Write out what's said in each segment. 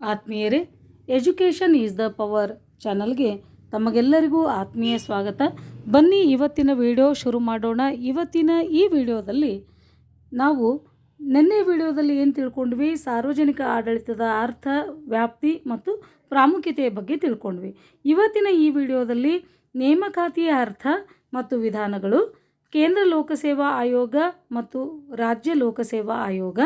ಆತ್ಮೀಯರೇ, education is the power ಚಾನಲ್ಗೆ ತಮಗೆಲ್ಲರಿಗೂ ಆತ್ಮೀಯ ಸ್ವಾಗತ. ಬನ್ನಿ ಇವತ್ತಿನ ವಿಡಿಯೋ ಶುರು ಮಾಡೋಣ. ಇವತ್ತಿನ ಈ ವಿಡಿಯೋದಲ್ಲಿ ನಾವು ನಿನ್ನೆ ವಿಡಿಯೋದಲ್ಲಿ ಏನು ತಿಳ್ಕೊಂಡ್ವಿ? ಸಾರ್ವಜನಿಕ ಆಡಳಿತದ ಅರ್ಥ, ವ್ಯಾಪ್ತಿ ಮತ್ತು ಪ್ರಾಮುಖ್ಯತೆಯ ಬಗ್ಗೆ ತಿಳ್ಕೊಂಡ್ವಿ. ಇವತ್ತಿನ ಈ ವಿಡಿಯೋದಲ್ಲಿ ನೇಮಕಾತಿಯ ಅರ್ಥ ಮತ್ತು ವಿಧಾನಗಳು, ಕೇಂದ್ರ ಲೋಕಸೇವಾ ಆಯೋಗ ಮತ್ತು ರಾಜ್ಯ ಲೋಕಸೇವಾ ಆಯೋಗ,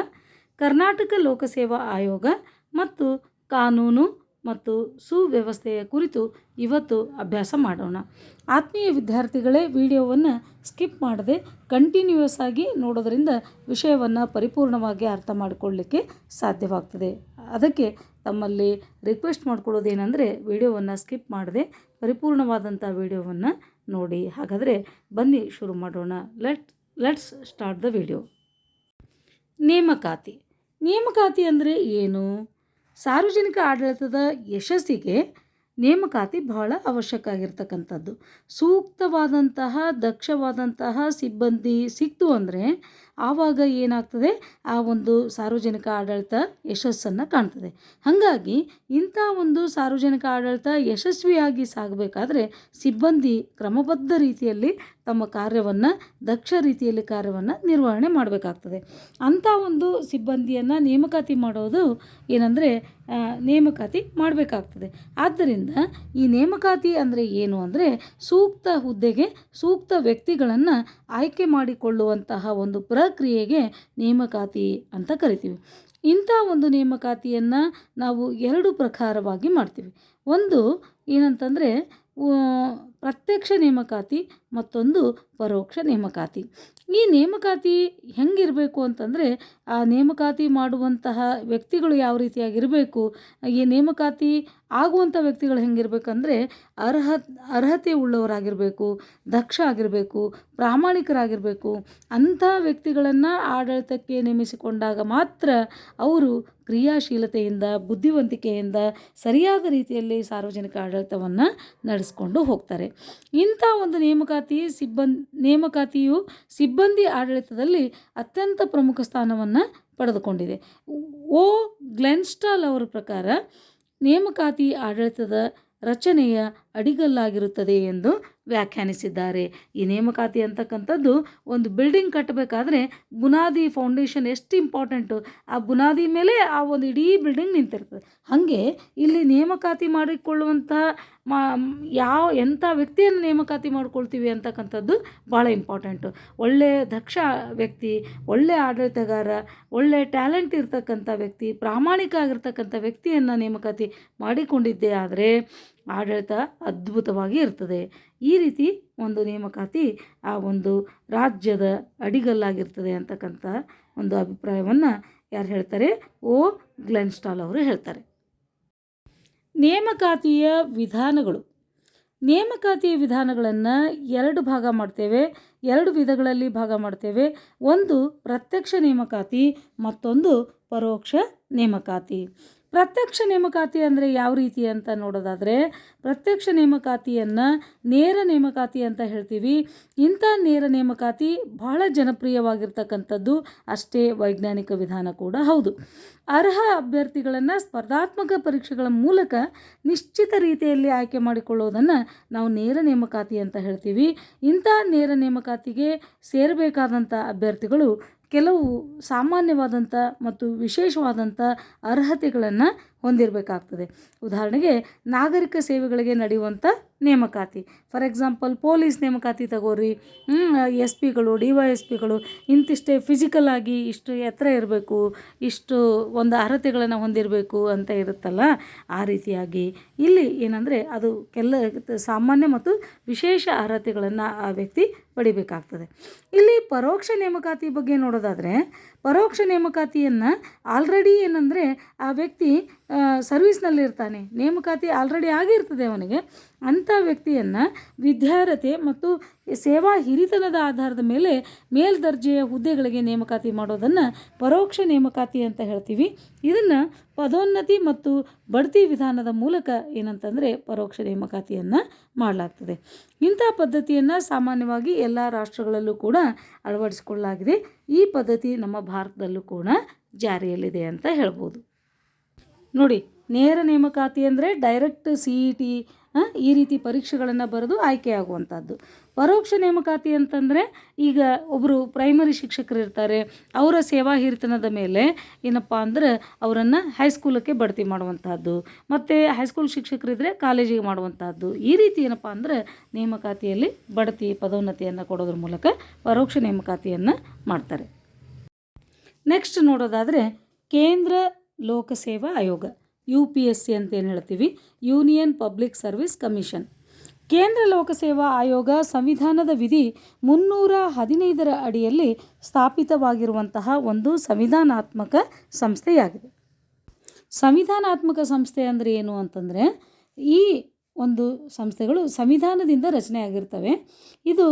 ಕರ್ನಾಟಕ ಲೋಕಸೇವಾ ಆಯೋಗ ಮತ್ತು ಕಾನೂನು ಮತ್ತು ಸುವ್ಯವಸ್ಥೆಯ ಕುರಿತು ಇವತ್ತು ಅಭ್ಯಾಸ ಮಾಡೋಣ. ಆತ್ಮೀಯ ವಿದ್ಯಾರ್ಥಿಗಳೇ, ವಿಡಿಯೋವನ್ನು ಸ್ಕಿಪ್ ಮಾಡದೆ ಕಂಟಿನ್ಯೂಯಸ್ ಆಗಿ ನೋಡೋದರಿಂದ ವಿಷಯವನ್ನು ಪರಿಪೂರ್ಣವಾಗಿ ಅರ್ಥ ಮಾಡಿಕೊಳ್ಳಲಿಕ್ಕೆ ಸಾಧ್ಯವಾಗ್ತದೆ. ಅದಕ್ಕೆ ತಮ್ಮಲ್ಲಿ ರಿಕ್ವೆಸ್ಟ್ ಮಾಡ್ಕೊಳ್ಳೋದೇನೆಂದರೆ, ವಿಡಿಯೋವನ್ನು ಸ್ಕಿಪ್ ಮಾಡದೆ ಪರಿಪೂರ್ಣವಾದಂಥ ವಿಡಿಯೋವನ್ನು ನೋಡಿ. ಹಾಗಾದರೆ ಬನ್ನಿ ಶುರು ಮಾಡೋಣ. Let let's start the video ನೇಮಕಾತಿ. ನೇಮಕಾತಿ ಅಂದರೆ ಏನು? ಸಾರ್ವಜನಿಕ ಆಡಳಿತದ ಯಶಸ್ಸಿಗೆ ನೇಮಕಾತಿ ಬಹಳ ಅವಶ್ಯಕ ಆಗಿರ್ತಕ್ಕಂಥದ್ದು. ಸೂಕ್ತವಾದಂತಹ ದಕ್ಷವಾದಂತಹ ಸಿಬ್ಬಂದಿ ಸಿಕ್ತು ಅಂದರೆ ಆವಾಗ ಏನಾಗ್ತದೆ? ಆ ಒಂದು ಸಾರ್ವಜನಿಕ ಆಡಳಿತ ಯಶಸ್ಸನ್ನು ಕಾಣ್ತದೆ. ಹಾಗಾಗಿ ಇಂಥ ಒಂದು ಸಾರ್ವಜನಿಕ ಆಡಳಿತ ಯಶಸ್ವಿಯಾಗಿ ಸಾಗಬೇಕಾದ್ರೆ ಸಿಬ್ಬಂದಿ ಕ್ರಮಬದ್ಧ ರೀತಿಯಲ್ಲಿ ತಮ್ಮ ಕಾರ್ಯವನ್ನು, ದಕ್ಷ ರೀತಿಯಲ್ಲಿ ಕಾರ್ಯವನ್ನು ನಿರ್ವಹಣೆ ಮಾಡಬೇಕಾಗ್ತದೆ. ಅಂಥ ಒಂದು ಸಿಬ್ಬಂದಿಯನ್ನು ನೇಮಕಾತಿ ಮಾಡೋದು ಏನಂದರೆ ನೇಮಕಾತಿ ಮಾಡಬೇಕಾಗ್ತದೆ. ಆದ್ದರಿಂದ ಈ ನೇಮಕಾತಿ ಅಂದರೆ ಏನು ಅಂದರೆ ಸೂಕ್ತ ಹುದ್ದೆಗೆ ಸೂಕ್ತ ವ್ಯಕ್ತಿಗಳನ್ನು ಆಯ್ಕೆ ಮಾಡಿಕೊಳ್ಳುವಂತಹ ಒಂದು ಪ್ರಕ್ರಿಯೆಗೆ ನೇಮಕಾತಿ ಅಂತ ಕರಿತೀವಿ. ಇಂಥ ಒಂದು ನೇಮಕಾತಿಯನ್ನು ನಾವು ಎರಡು ಪ್ರಕಾರವಾಗಿ ಮಾಡ್ತೀವಿ. ಒಂದು ಏನಂತಂದರೆ ಪ್ರತ್ಯಕ್ಷ ನೇಮಕಾತಿ, ಮತ್ತೊಂದು ಪರೋಕ್ಷ ನೇಮಕಾತಿ. ಈ ನೇಮಕಾತಿ ಹೆಂಗಿರಬೇಕು ಅಂತಂದರೆ, ಆ ನೇಮಕಾತಿ ಮಾಡುವಂತಹ ವ್ಯಕ್ತಿಗಳು ಯಾವ ರೀತಿಯಾಗಿರಬೇಕು, ಈ ನೇಮಕಾತಿ ಆಗುವಂಥ ವ್ಯಕ್ತಿಗಳು ಹೆಂಗಿರಬೇಕಂದ್ರೆ, ಅರ್ಹ, ಅರ್ಹತೆ ಉಳ್ಳವರಾಗಿರಬೇಕು, ದಕ್ಷ ಆಗಿರಬೇಕು, ಪ್ರಾಮಾಣಿಕರಾಗಿರಬೇಕು. ಅಂಥ ವ್ಯಕ್ತಿಗಳನ್ನು ಆಡಳಿತಕ್ಕೆ ನೇಮಿಸಿಕೊಂಡಾಗ ಮಾತ್ರ ಅವರು ಕ್ರಿಯಾಶೀಲತೆಯಿಂದ, ಬುದ್ಧಿವಂತಿಕೆಯಿಂದ ಸರಿಯಾದ ರೀತಿಯಲ್ಲಿ ಸಾರ್ವಜನಿಕ ಆಡಳಿತವನ್ನು ನಡೆಸ್ಕೊಂಡು ಹೋಗ್ತಾರೆ. ಇಂಥ ಒಂದು ನೇಮಕಾತಿ ಸಿಬ್ಬಂದಿ, ನೇಮಕಾತಿಯು ಸಿಬ್ಬಂದಿ ಆಡಳಿತದಲ್ಲಿ ಅತ್ಯಂತ ಪ್ರಮುಖ ಸ್ಥಾನವನ್ನು ಪಡೆದುಕೊಂಡಿದೆ. ಓ. ಗ್ಲೆನ್ಸ್ಟಾಲ್ ಅವರ ಪ್ರಕಾರ ನೇಮಕಾತಿ ಆಡಳಿತದ ರಚನೆಯ ಅಡಿಗಲ್ಲಾಗಿರುತ್ತದೆ ಎಂದು ವ್ಯಾಖ್ಯಾನಿಸಿದ್ದಾರೆ. ಈ ನೇಮಕಾತಿ ಅಂತಕ್ಕಂಥದ್ದು ಒಂದು ಬಿಲ್ಡಿಂಗ್ ಕಟ್ಟಬೇಕಾದ್ರೆ ಬುನಾದಿ ಫೌಂಡೇಶನ್ ಎಷ್ಟು ಇಂಪಾರ್ಟೆಂಟು ಆ ಬುನಾದಿ ಮೇಲೆ ಆ ಒಂದು ಇಡೀ ಬಿಲ್ಡಿಂಗ್ ನಿಂತಿರ್ತದೆ. ಹಾಗೆ ಇಲ್ಲಿ ನೇಮಕಾತಿ ಮಾಡಿಕೊಳ್ಳುವಂತಹ ಮಾ, ಯಾವ, ಎಂಥ ವ್ಯಕ್ತಿಯನ್ನು ನೇಮಕಾತಿ ಮಾಡ್ಕೊಳ್ತೀವಿ ಅಂತಕ್ಕಂಥದ್ದು ಭಾಳ ಇಂಪಾರ್ಟೆಂಟು ಒಳ್ಳೆಯ ದಕ್ಷ ವ್ಯಕ್ತಿ ಒಳ್ಳೆಯ ಆಡಳಿತಗಾರ ಒಳ್ಳೆಯ ಟ್ಯಾಲೆಂಟ್ ಇರ್ತಕ್ಕಂಥ ವ್ಯಕ್ತಿ, ಪ್ರಾಮಾಣಿಕ ಆಗಿರ್ತಕ್ಕಂಥ ವ್ಯಕ್ತಿಯನ್ನು ನೇಮಕಾತಿ ಮಾಡಿಕೊಂಡಿದ್ದೇ ಆದರೆ ಆಡಳಿತ ಅದ್ಭುತವಾಗಿ ಇರ್ತದೆ. ಈ ರೀತಿ ಒಂದು ನೇಮಕಾತಿ ಆ ಒಂದು ರಾಜ್ಯದ ಅಡಿಗಲ್ಲಾಗಿರ್ತದೆ ಅಂತಕ್ಕಂಥ ಒಂದು ಅಭಿಪ್ರಾಯವನ್ನು ಯಾರು ಹೇಳ್ತಾರೆ? ಓ ಗ್ಲೆನ್ಸ್ಟಾಲ್ ಅವರು ಹೇಳ್ತಾರೆ. ನೇಮಕಾತಿಯ ವಿಧಾನಗಳು. ನೇಮಕಾತಿಯ ವಿಧಾನಗಳನ್ನು ಎರಡು ಭಾಗ ಮಾಡ್ತೇವೆ. ಎರಡು ವಿಧಗಳಲ್ಲಿ ಭಾಗ ಮಾಡ್ತೇವೆ. ಒಂದು ಪ್ರತ್ಯಕ್ಷ ನೇಮಕಾತಿ, ಮತ್ತೊಂದು ಪರೋಕ್ಷ ನೇಮಕಾತಿ. ಪ್ರತ್ಯಕ್ಷ ನೇಮಕಾತಿ ಅಂದರೆ ಯಾವ ರೀತಿ ಅಂತ ನೋಡೋದಾದರೆ, ಪ್ರತ್ಯಕ್ಷ ನೇಮಕಾತಿಯನ್ನು ನೇರ ನೇಮಕಾತಿ ಅಂತ ಹೇಳ್ತೀವಿ. ಇಂಥ ನೇರ ನೇಮಕಾತಿ ಬಹಳ ಜನಪ್ರಿಯವಾಗಿರ್ತಕ್ಕಂಥದ್ದು ಅಷ್ಟೇ ವೈಜ್ಞಾನಿಕ ವಿಧಾನ ಕೂಡ ಹೌದು. ಅರ್ಹ ಅಭ್ಯರ್ಥಿಗಳನ್ನು ಸ್ಪರ್ಧಾತ್ಮಕ ಪರೀಕ್ಷೆಗಳ ಮೂಲಕ ನಿಶ್ಚಿತ ರೀತಿಯಲ್ಲಿ ಆಯ್ಕೆ ಮಾಡಿಕೊಳ್ಳೋದನ್ನು ನಾವು ನೇರ ನೇಮಕಾತಿ ಅಂತ ಹೇಳ್ತೀವಿ. ಇಂಥ ನೇರ ನೇಮಕಾತಿಗೆ ಸೇರಬೇಕಾದಂಥ ಅಭ್ಯರ್ಥಿಗಳು ಕೆಲವು ಸಾಮಾನ್ಯವಾದಂಥ ಮತ್ತು ವಿಶೇಷವಾದಂಥ ಅರ್ಹತೆಗಳನ್ನು ಹೊಂದಿರಬೇಕಾಗ್ತದೆ. ಉದಾಹರಣೆಗೆ ನಾಗರಿಕ ಸೇವೆಗಳಿಗೆ ನಡೆಯುವಂಥ ನೇಮಕಾತಿ. ಫಾರ್ ಎಕ್ಸಾಂಪಲ್ ಪೊಲೀಸ್ ನೇಮಕಾತಿ ತಗೋರಿ ಎಸ್ ಪಿಗಳು ಡಿ ವೈ ಎಸ್ ಪಿಗಳು ಇಂತಿಷ್ಟೇ ಫಿಸಿಕಲ್ ಆಗಿ ಇಷ್ಟು ಎತ್ತರ ಇರಬೇಕು, ಇಷ್ಟು ಒಂದು ಅರ್ಹತೆಗಳನ್ನು ಹೊಂದಿರಬೇಕು ಅಂತ ಇರುತ್ತಲ್ಲ, ಆ ರೀತಿಯಾಗಿ. ಇಲ್ಲಿ ಏನಂದರೆ ಅದು ಕೆಲ, ಸಾಮಾನ್ಯ ಮತ್ತು ವಿಶೇಷ ಅರ್ಹತೆಗಳನ್ನು ಆ ವ್ಯಕ್ತಿ ಪಡಿಬೇಕಾಗ್ತದೆ. ಇಲ್ಲಿ ಪರೋಕ್ಷ ನೇಮಕಾತಿ ಬಗ್ಗೆ ನೋಡೋದಾದರೆ ಪರೋಕ್ಷ ನೇಮಕಾತಿಯನ್ನು ಆಲ್ರೆಡಿ ಏನಂದರೆ ಆ ವ್ಯಕ್ತಿ ಸರ್ವಿಸ್ನಲ್ಲಿರ್ತಾನೆ ನೇಮಕಾತಿ ಆಲ್ರೆಡಿ ಆಗಿರ್ತದೆ ಅವನಿಗೆ. ಅಂಥ ವ್ಯಕ್ತಿಯನ್ನು ವಿದ್ಯಾರ್ಹತೆ ಮತ್ತು ಸೇವಾ ಹಿರಿತನದ ಆಧಾರದ ಮೇಲೆ ಮೇಲ್ದರ್ಜೆಯ ಹುದ್ದೆಗಳಿಗೆ ನೇಮಕಾತಿ ಮಾಡೋದನ್ನು ಪರೋಕ್ಷ ನೇಮಕಾತಿ ಅಂತ ಹೇಳ್ತೀವಿ. ಇದನ್ನು ಪದೋನ್ನತಿ ಮತ್ತು ಬಡ್ತಿ ವಿಧಾನದ ಮೂಲಕ ಏನಂತಂದರೆ ಪರೋಕ್ಷ ನೇಮಕಾತಿಯನ್ನು ಮಾಡಲಾಗ್ತದೆ. ಇಂಥ ಪದ್ಧತಿಯನ್ನು ಸಾಮಾನ್ಯವಾಗಿ ಎಲ್ಲ ರಾಷ್ಟ್ರಗಳಲ್ಲೂ ಕೂಡ ಅಳವಡಿಸಿಕೊಳ್ಳಲಾಗಿದೆ. ಈ ಪದ್ಧತಿ ನಮ್ಮ ಭಾರತದಲ್ಲೂ ಕೂಡ ಜಾರಿಯಲ್ಲಿದೆ ಅಂತ ಹೇಳ್ಬೋದು. ನೋಡಿ, ನೇರ ನೇಮಕಾತಿ ಅಂದರೆ ಡೈರೆಕ್ಟ್ ಸಿ ಇ ಟಿ ಈ ರೀತಿ ಪರೀಕ್ಷೆಗಳನ್ನು ಬರೆದು ಆಯ್ಕೆಯಾಗುವಂಥದ್ದು. ಪರೋಕ್ಷ ನೇಮಕಾತಿ ಅಂತಂದರೆ ಈಗ ಒಬ್ಬರು ಪ್ರೈಮರಿ ಶಿಕ್ಷಕರು ಇರ್ತಾರೆ, ಅವರ ಸೇವಾ ಹಿರಿತನದ ಮೇಲೆ ಏನಪ್ಪ ಅಂದ್ರೆ ಅವರನ್ನು ಹೈಸ್ಕೂಲಕ್ಕೆ ಬಡ್ತಿ ಮಾಡುವಂಥದ್ದು, ಮತ್ತು ಹೈಸ್ಕೂಲ್ ಶಿಕ್ಷಕರಿದ್ದರೆ ಕಾಲೇಜಿಗೆ ಮಾಡುವಂಥದ್ದು. ಈ ರೀತಿ ಏನಪ್ಪ ಅಂದ್ರೆ ನೇಮಕಾತಿಯಲ್ಲಿ ಬಡ್ತಿ ಪದೋನ್ನತಿಯನ್ನು ಕೊಡೋದ್ರ ಮೂಲಕ ಪರೋಕ್ಷ ನೇಮಕಾತಿಯನ್ನು ಮಾಡ್ತಾರೆ. ನೆಕ್ಸ್ಟ್ ನೋಡೋದಾದರೆ ಕೇಂದ್ರ ಲೋಕಸೇವಾ ಆಯೋಗ. ಯು ಪಿ ಎಸ್ ಸಿ ಅಂತ ಏನು ಹೇಳ್ತೀವಿ ಯೂನಿಯನ್ ಪಬ್ಲಿಕ್ ಸರ್ವಿಸ್ ಕಮಿಷನ್ ಕೇಂದ್ರ ಲೋಕಸೇವಾ ಆಯೋಗ ಸಂವಿಧಾನದ ವಿಧಿ ಮುನ್ನೂರ ಹದಿನೈದರ ಅಡಿಯಲ್ಲಿ ಸ್ಥಾಪಿತವಾಗಿರುವಂತಹ ಒಂದು ಸಂವಿಧಾನಾತ್ಮಕ ಸಂಸ್ಥೆಯಾಗಿದೆ. ಸಂವಿಧಾನಾತ್ಮಕ ಸಂಸ್ಥೆ ಅಂದರೆ ಏನು ಅಂತಂದರೆ, ಈ ಒಂದು ಸಂಸ್ಥೆಗಳು ಸಂವಿಧಾನದಿಂದ ರಚನೆಯಾಗಿರ್ತವೆ. ಇದು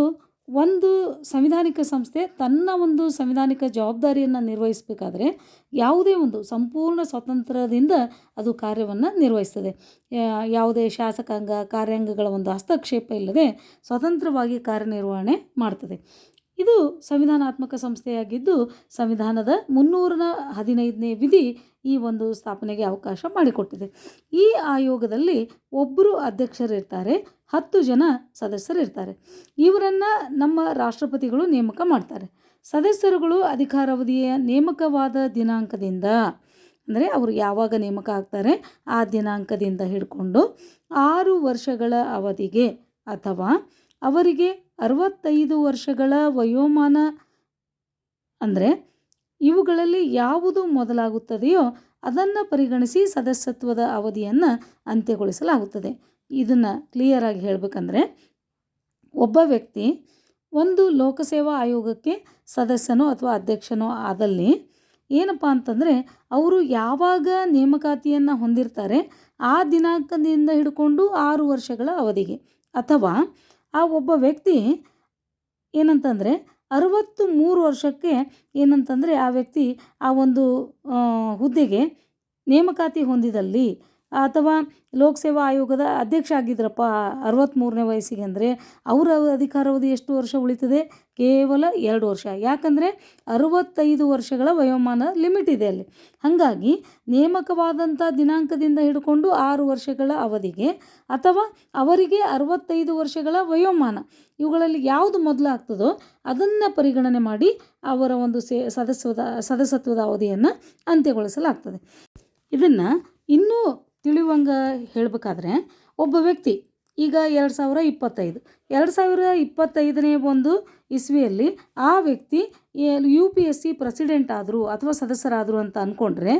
ಒಂದು ಸಂವಿಧಾನಿಕ ಸಂಸ್ಥೆ ತನ್ನ ಒಂದು ಸಂವಿಧಾನಿಕ ಜವಾಬ್ದಾರಿಯನ್ನು ನಿರ್ವಹಿಸಬೇಕಾದ್ರೆ ಯಾವುದೇ ಒಂದು ಸಂಪೂರ್ಣ ಸ್ವಾತಂತ್ರ್ಯದಿಂದ ಅದು ಕಾರ್ಯವನ್ನು ನಿರ್ವಹಿಸ್ತದೆ. ಯಾವುದೇ ಶಾಸಕಾಂಗ ಕಾರ್ಯಾಂಗಗಳ ಒಂದು ಹಸ್ತಕ್ಷೇಪ ಇಲ್ಲದೆ ಸ್ವತಂತ್ರವಾಗಿ ಕಾರ್ಯನಿರ್ವಹಣೆ ಮಾಡ್ತದೆ. ಇದು ಸಂವಿಧಾನಾತ್ಮಕ ಸಂಸ್ಥೆಯಾಗಿದ್ದು, ಸಂವಿಧಾನದ ಮುನ್ನೂರ ಹದಿನೈದನೇ ವಿಧಿ ಈ ಒಂದು ಸ್ಥಾಪನೆಗೆ ಅವಕಾಶ ಮಾಡಿಕೊಟ್ಟಿದೆ. ಈ ಆಯೋಗದಲ್ಲಿ ಒಬ್ಬರು ಅಧ್ಯಕ್ಷರಿರ್ತಾರೆ, ಹತ್ತು ಜನ ಸದಸ್ಯರಿರ್ತಾರೆ. ಇವರನ್ನು ನಮ್ಮ ರಾಷ್ಟ್ರಪತಿಗಳು ನೇಮಕ ಮಾಡ್ತಾರೆ. ಸದಸ್ಯರುಗಳು ಅಧಿಕಾರಾವಧಿಯ ನೇಮಕವಾದ ದಿನಾಂಕದಿಂದ, ಅಂದರೆ ಅವರು ಯಾವಾಗ ನೇಮಕ ಆಗ್ತಾರೆ, ಆ ದಿನಾಂಕದಿಂದ ಹಿಡ್ಕೊಂಡು ಆರು ವರ್ಷಗಳ ಅವಧಿಗೆ ಅಥವಾ ಅವರಿಗೆ ಅರವತ್ತೈದು ವರ್ಷಗಳ ವಯೋಮಾನ, ಅಂದರೆ ಇವುಗಳಲ್ಲಿ ಯಾವುದು ಮೊದಲಾಗುತ್ತದೆಯೋ ಅದನ್ನು ಪರಿಗಣಿಸಿ ಸದಸ್ಯತ್ವದ ಅವಧಿಯನ್ನು ಅಂತ್ಯಗೊಳಿಸಲಾಗುತ್ತದೆ. ಇದನ್ನು ಕ್ಲಿಯರಾಗಿ ಹೇಳಬೇಕಂದ್ರೆ, ಒಬ್ಬ ವ್ಯಕ್ತಿ ಒಂದು ಲೋಕಸೇವಾ ಆಯೋಗಕ್ಕೆ ಸದಸ್ಯನೋ ಅಥವಾ ಅಧ್ಯಕ್ಷನೋ ಆದಲ್ಲಿ ಏನಪ್ಪ ಅಂತಂದರೆ, ಅವರು ಯಾವಾಗ ನೇಮಕಾತಿಯನ್ನು ಹೊಂದಿರ್ತಾರೆ ಆ ದಿನಾಂಕದಿಂದ ಹಿಡ್ಕೊಂಡು ಆರು ವರ್ಷಗಳ ಅವಧಿಗೆ. ಅಥವಾ ಆ ಒಬ್ಬ ವ್ಯಕ್ತಿ ಏನಂತಂದರೆ ಅರವತ್ತು ಮೂರು ವರ್ಷಕ್ಕೆ ಏನಂತಂದರೆ ಆ ವ್ಯಕ್ತಿ ಆ ಒಂದು ಹುದ್ದೆಗೆ ನೇಮಕಾತಿ ಹೊಂದಿದಲ್ಲಿ. ಅಥವಾ ಲೋಕಸೇವಾ ಆಯೋಗದ ಅಧ್ಯಕ್ಷ ಆಗಿದ್ರಪ್ಪ ಅರವತ್ತ್ಮೂರನೇ ವಯಸ್ಸಿಗೆ ಅಂದರೆ ಅವರ ಅಧಿಕಾರಾವಧಿ ಎಷ್ಟು ವರ್ಷ ಉಳಿತದೆ? ಕೇವಲ ಎರಡು ವರ್ಷ. ಯಾಕಂದರೆ ಅರವತ್ತೈದು ವರ್ಷಗಳ ವಯೋಮಾನ ಲಿಮಿಟ್ ಇದೆ ಅಲ್ಲಿ. ಹಾಗಾಗಿ ನೇಮಕವಾದಂಥ ದಿನಾಂಕದಿಂದ ಹಿಡ್ಕೊಂಡು ಆರು ವರ್ಷಗಳ ಅವಧಿಗೆ ಅಥವಾ ಅವರಿಗೆ ಅರವತ್ತೈದು ವರ್ಷಗಳ ವಯೋಮಾನ, ಇವುಗಳಲ್ಲಿ ಯಾವುದು ಮೊದಲಾಗ್ತದೋ ಅದನ್ನು ಪರಿಗಣನೆ ಮಾಡಿ ಅವರ ಒಂದು ಸೇ, ಸದಸ್ಯದ, ಸದಸ್ಯತ್ವದ ಅವಧಿಯನ್ನು ಅಂತ್ಯಗೊಳಿಸಲಾಗ್ತದೆ. ಇದನ್ನು ಇನ್ನೂ ತಿಳಿಯುವಂಗೆ ಹೇಳಬೇಕಾದ್ರೆ ಒಬ್ಬ ವ್ಯಕ್ತಿ, ಈಗ ಎರಡು ಸಾವಿರ ಇಪ್ಪತ್ತೈದು. ಎರಡು ಸಾವಿರ ಇಪ್ಪತ್ತೈದನೇ ಒಂದು ಇಸ್ವಿಯಲ್ಲಿ ಆ ವ್ಯಕ್ತಿ U P S C president ಆದರು ಅಥವಾ ಸದಸ್ಯರಾದರು ಅಂತ ಅಂದ್ಕೊಂಡ್ರೆ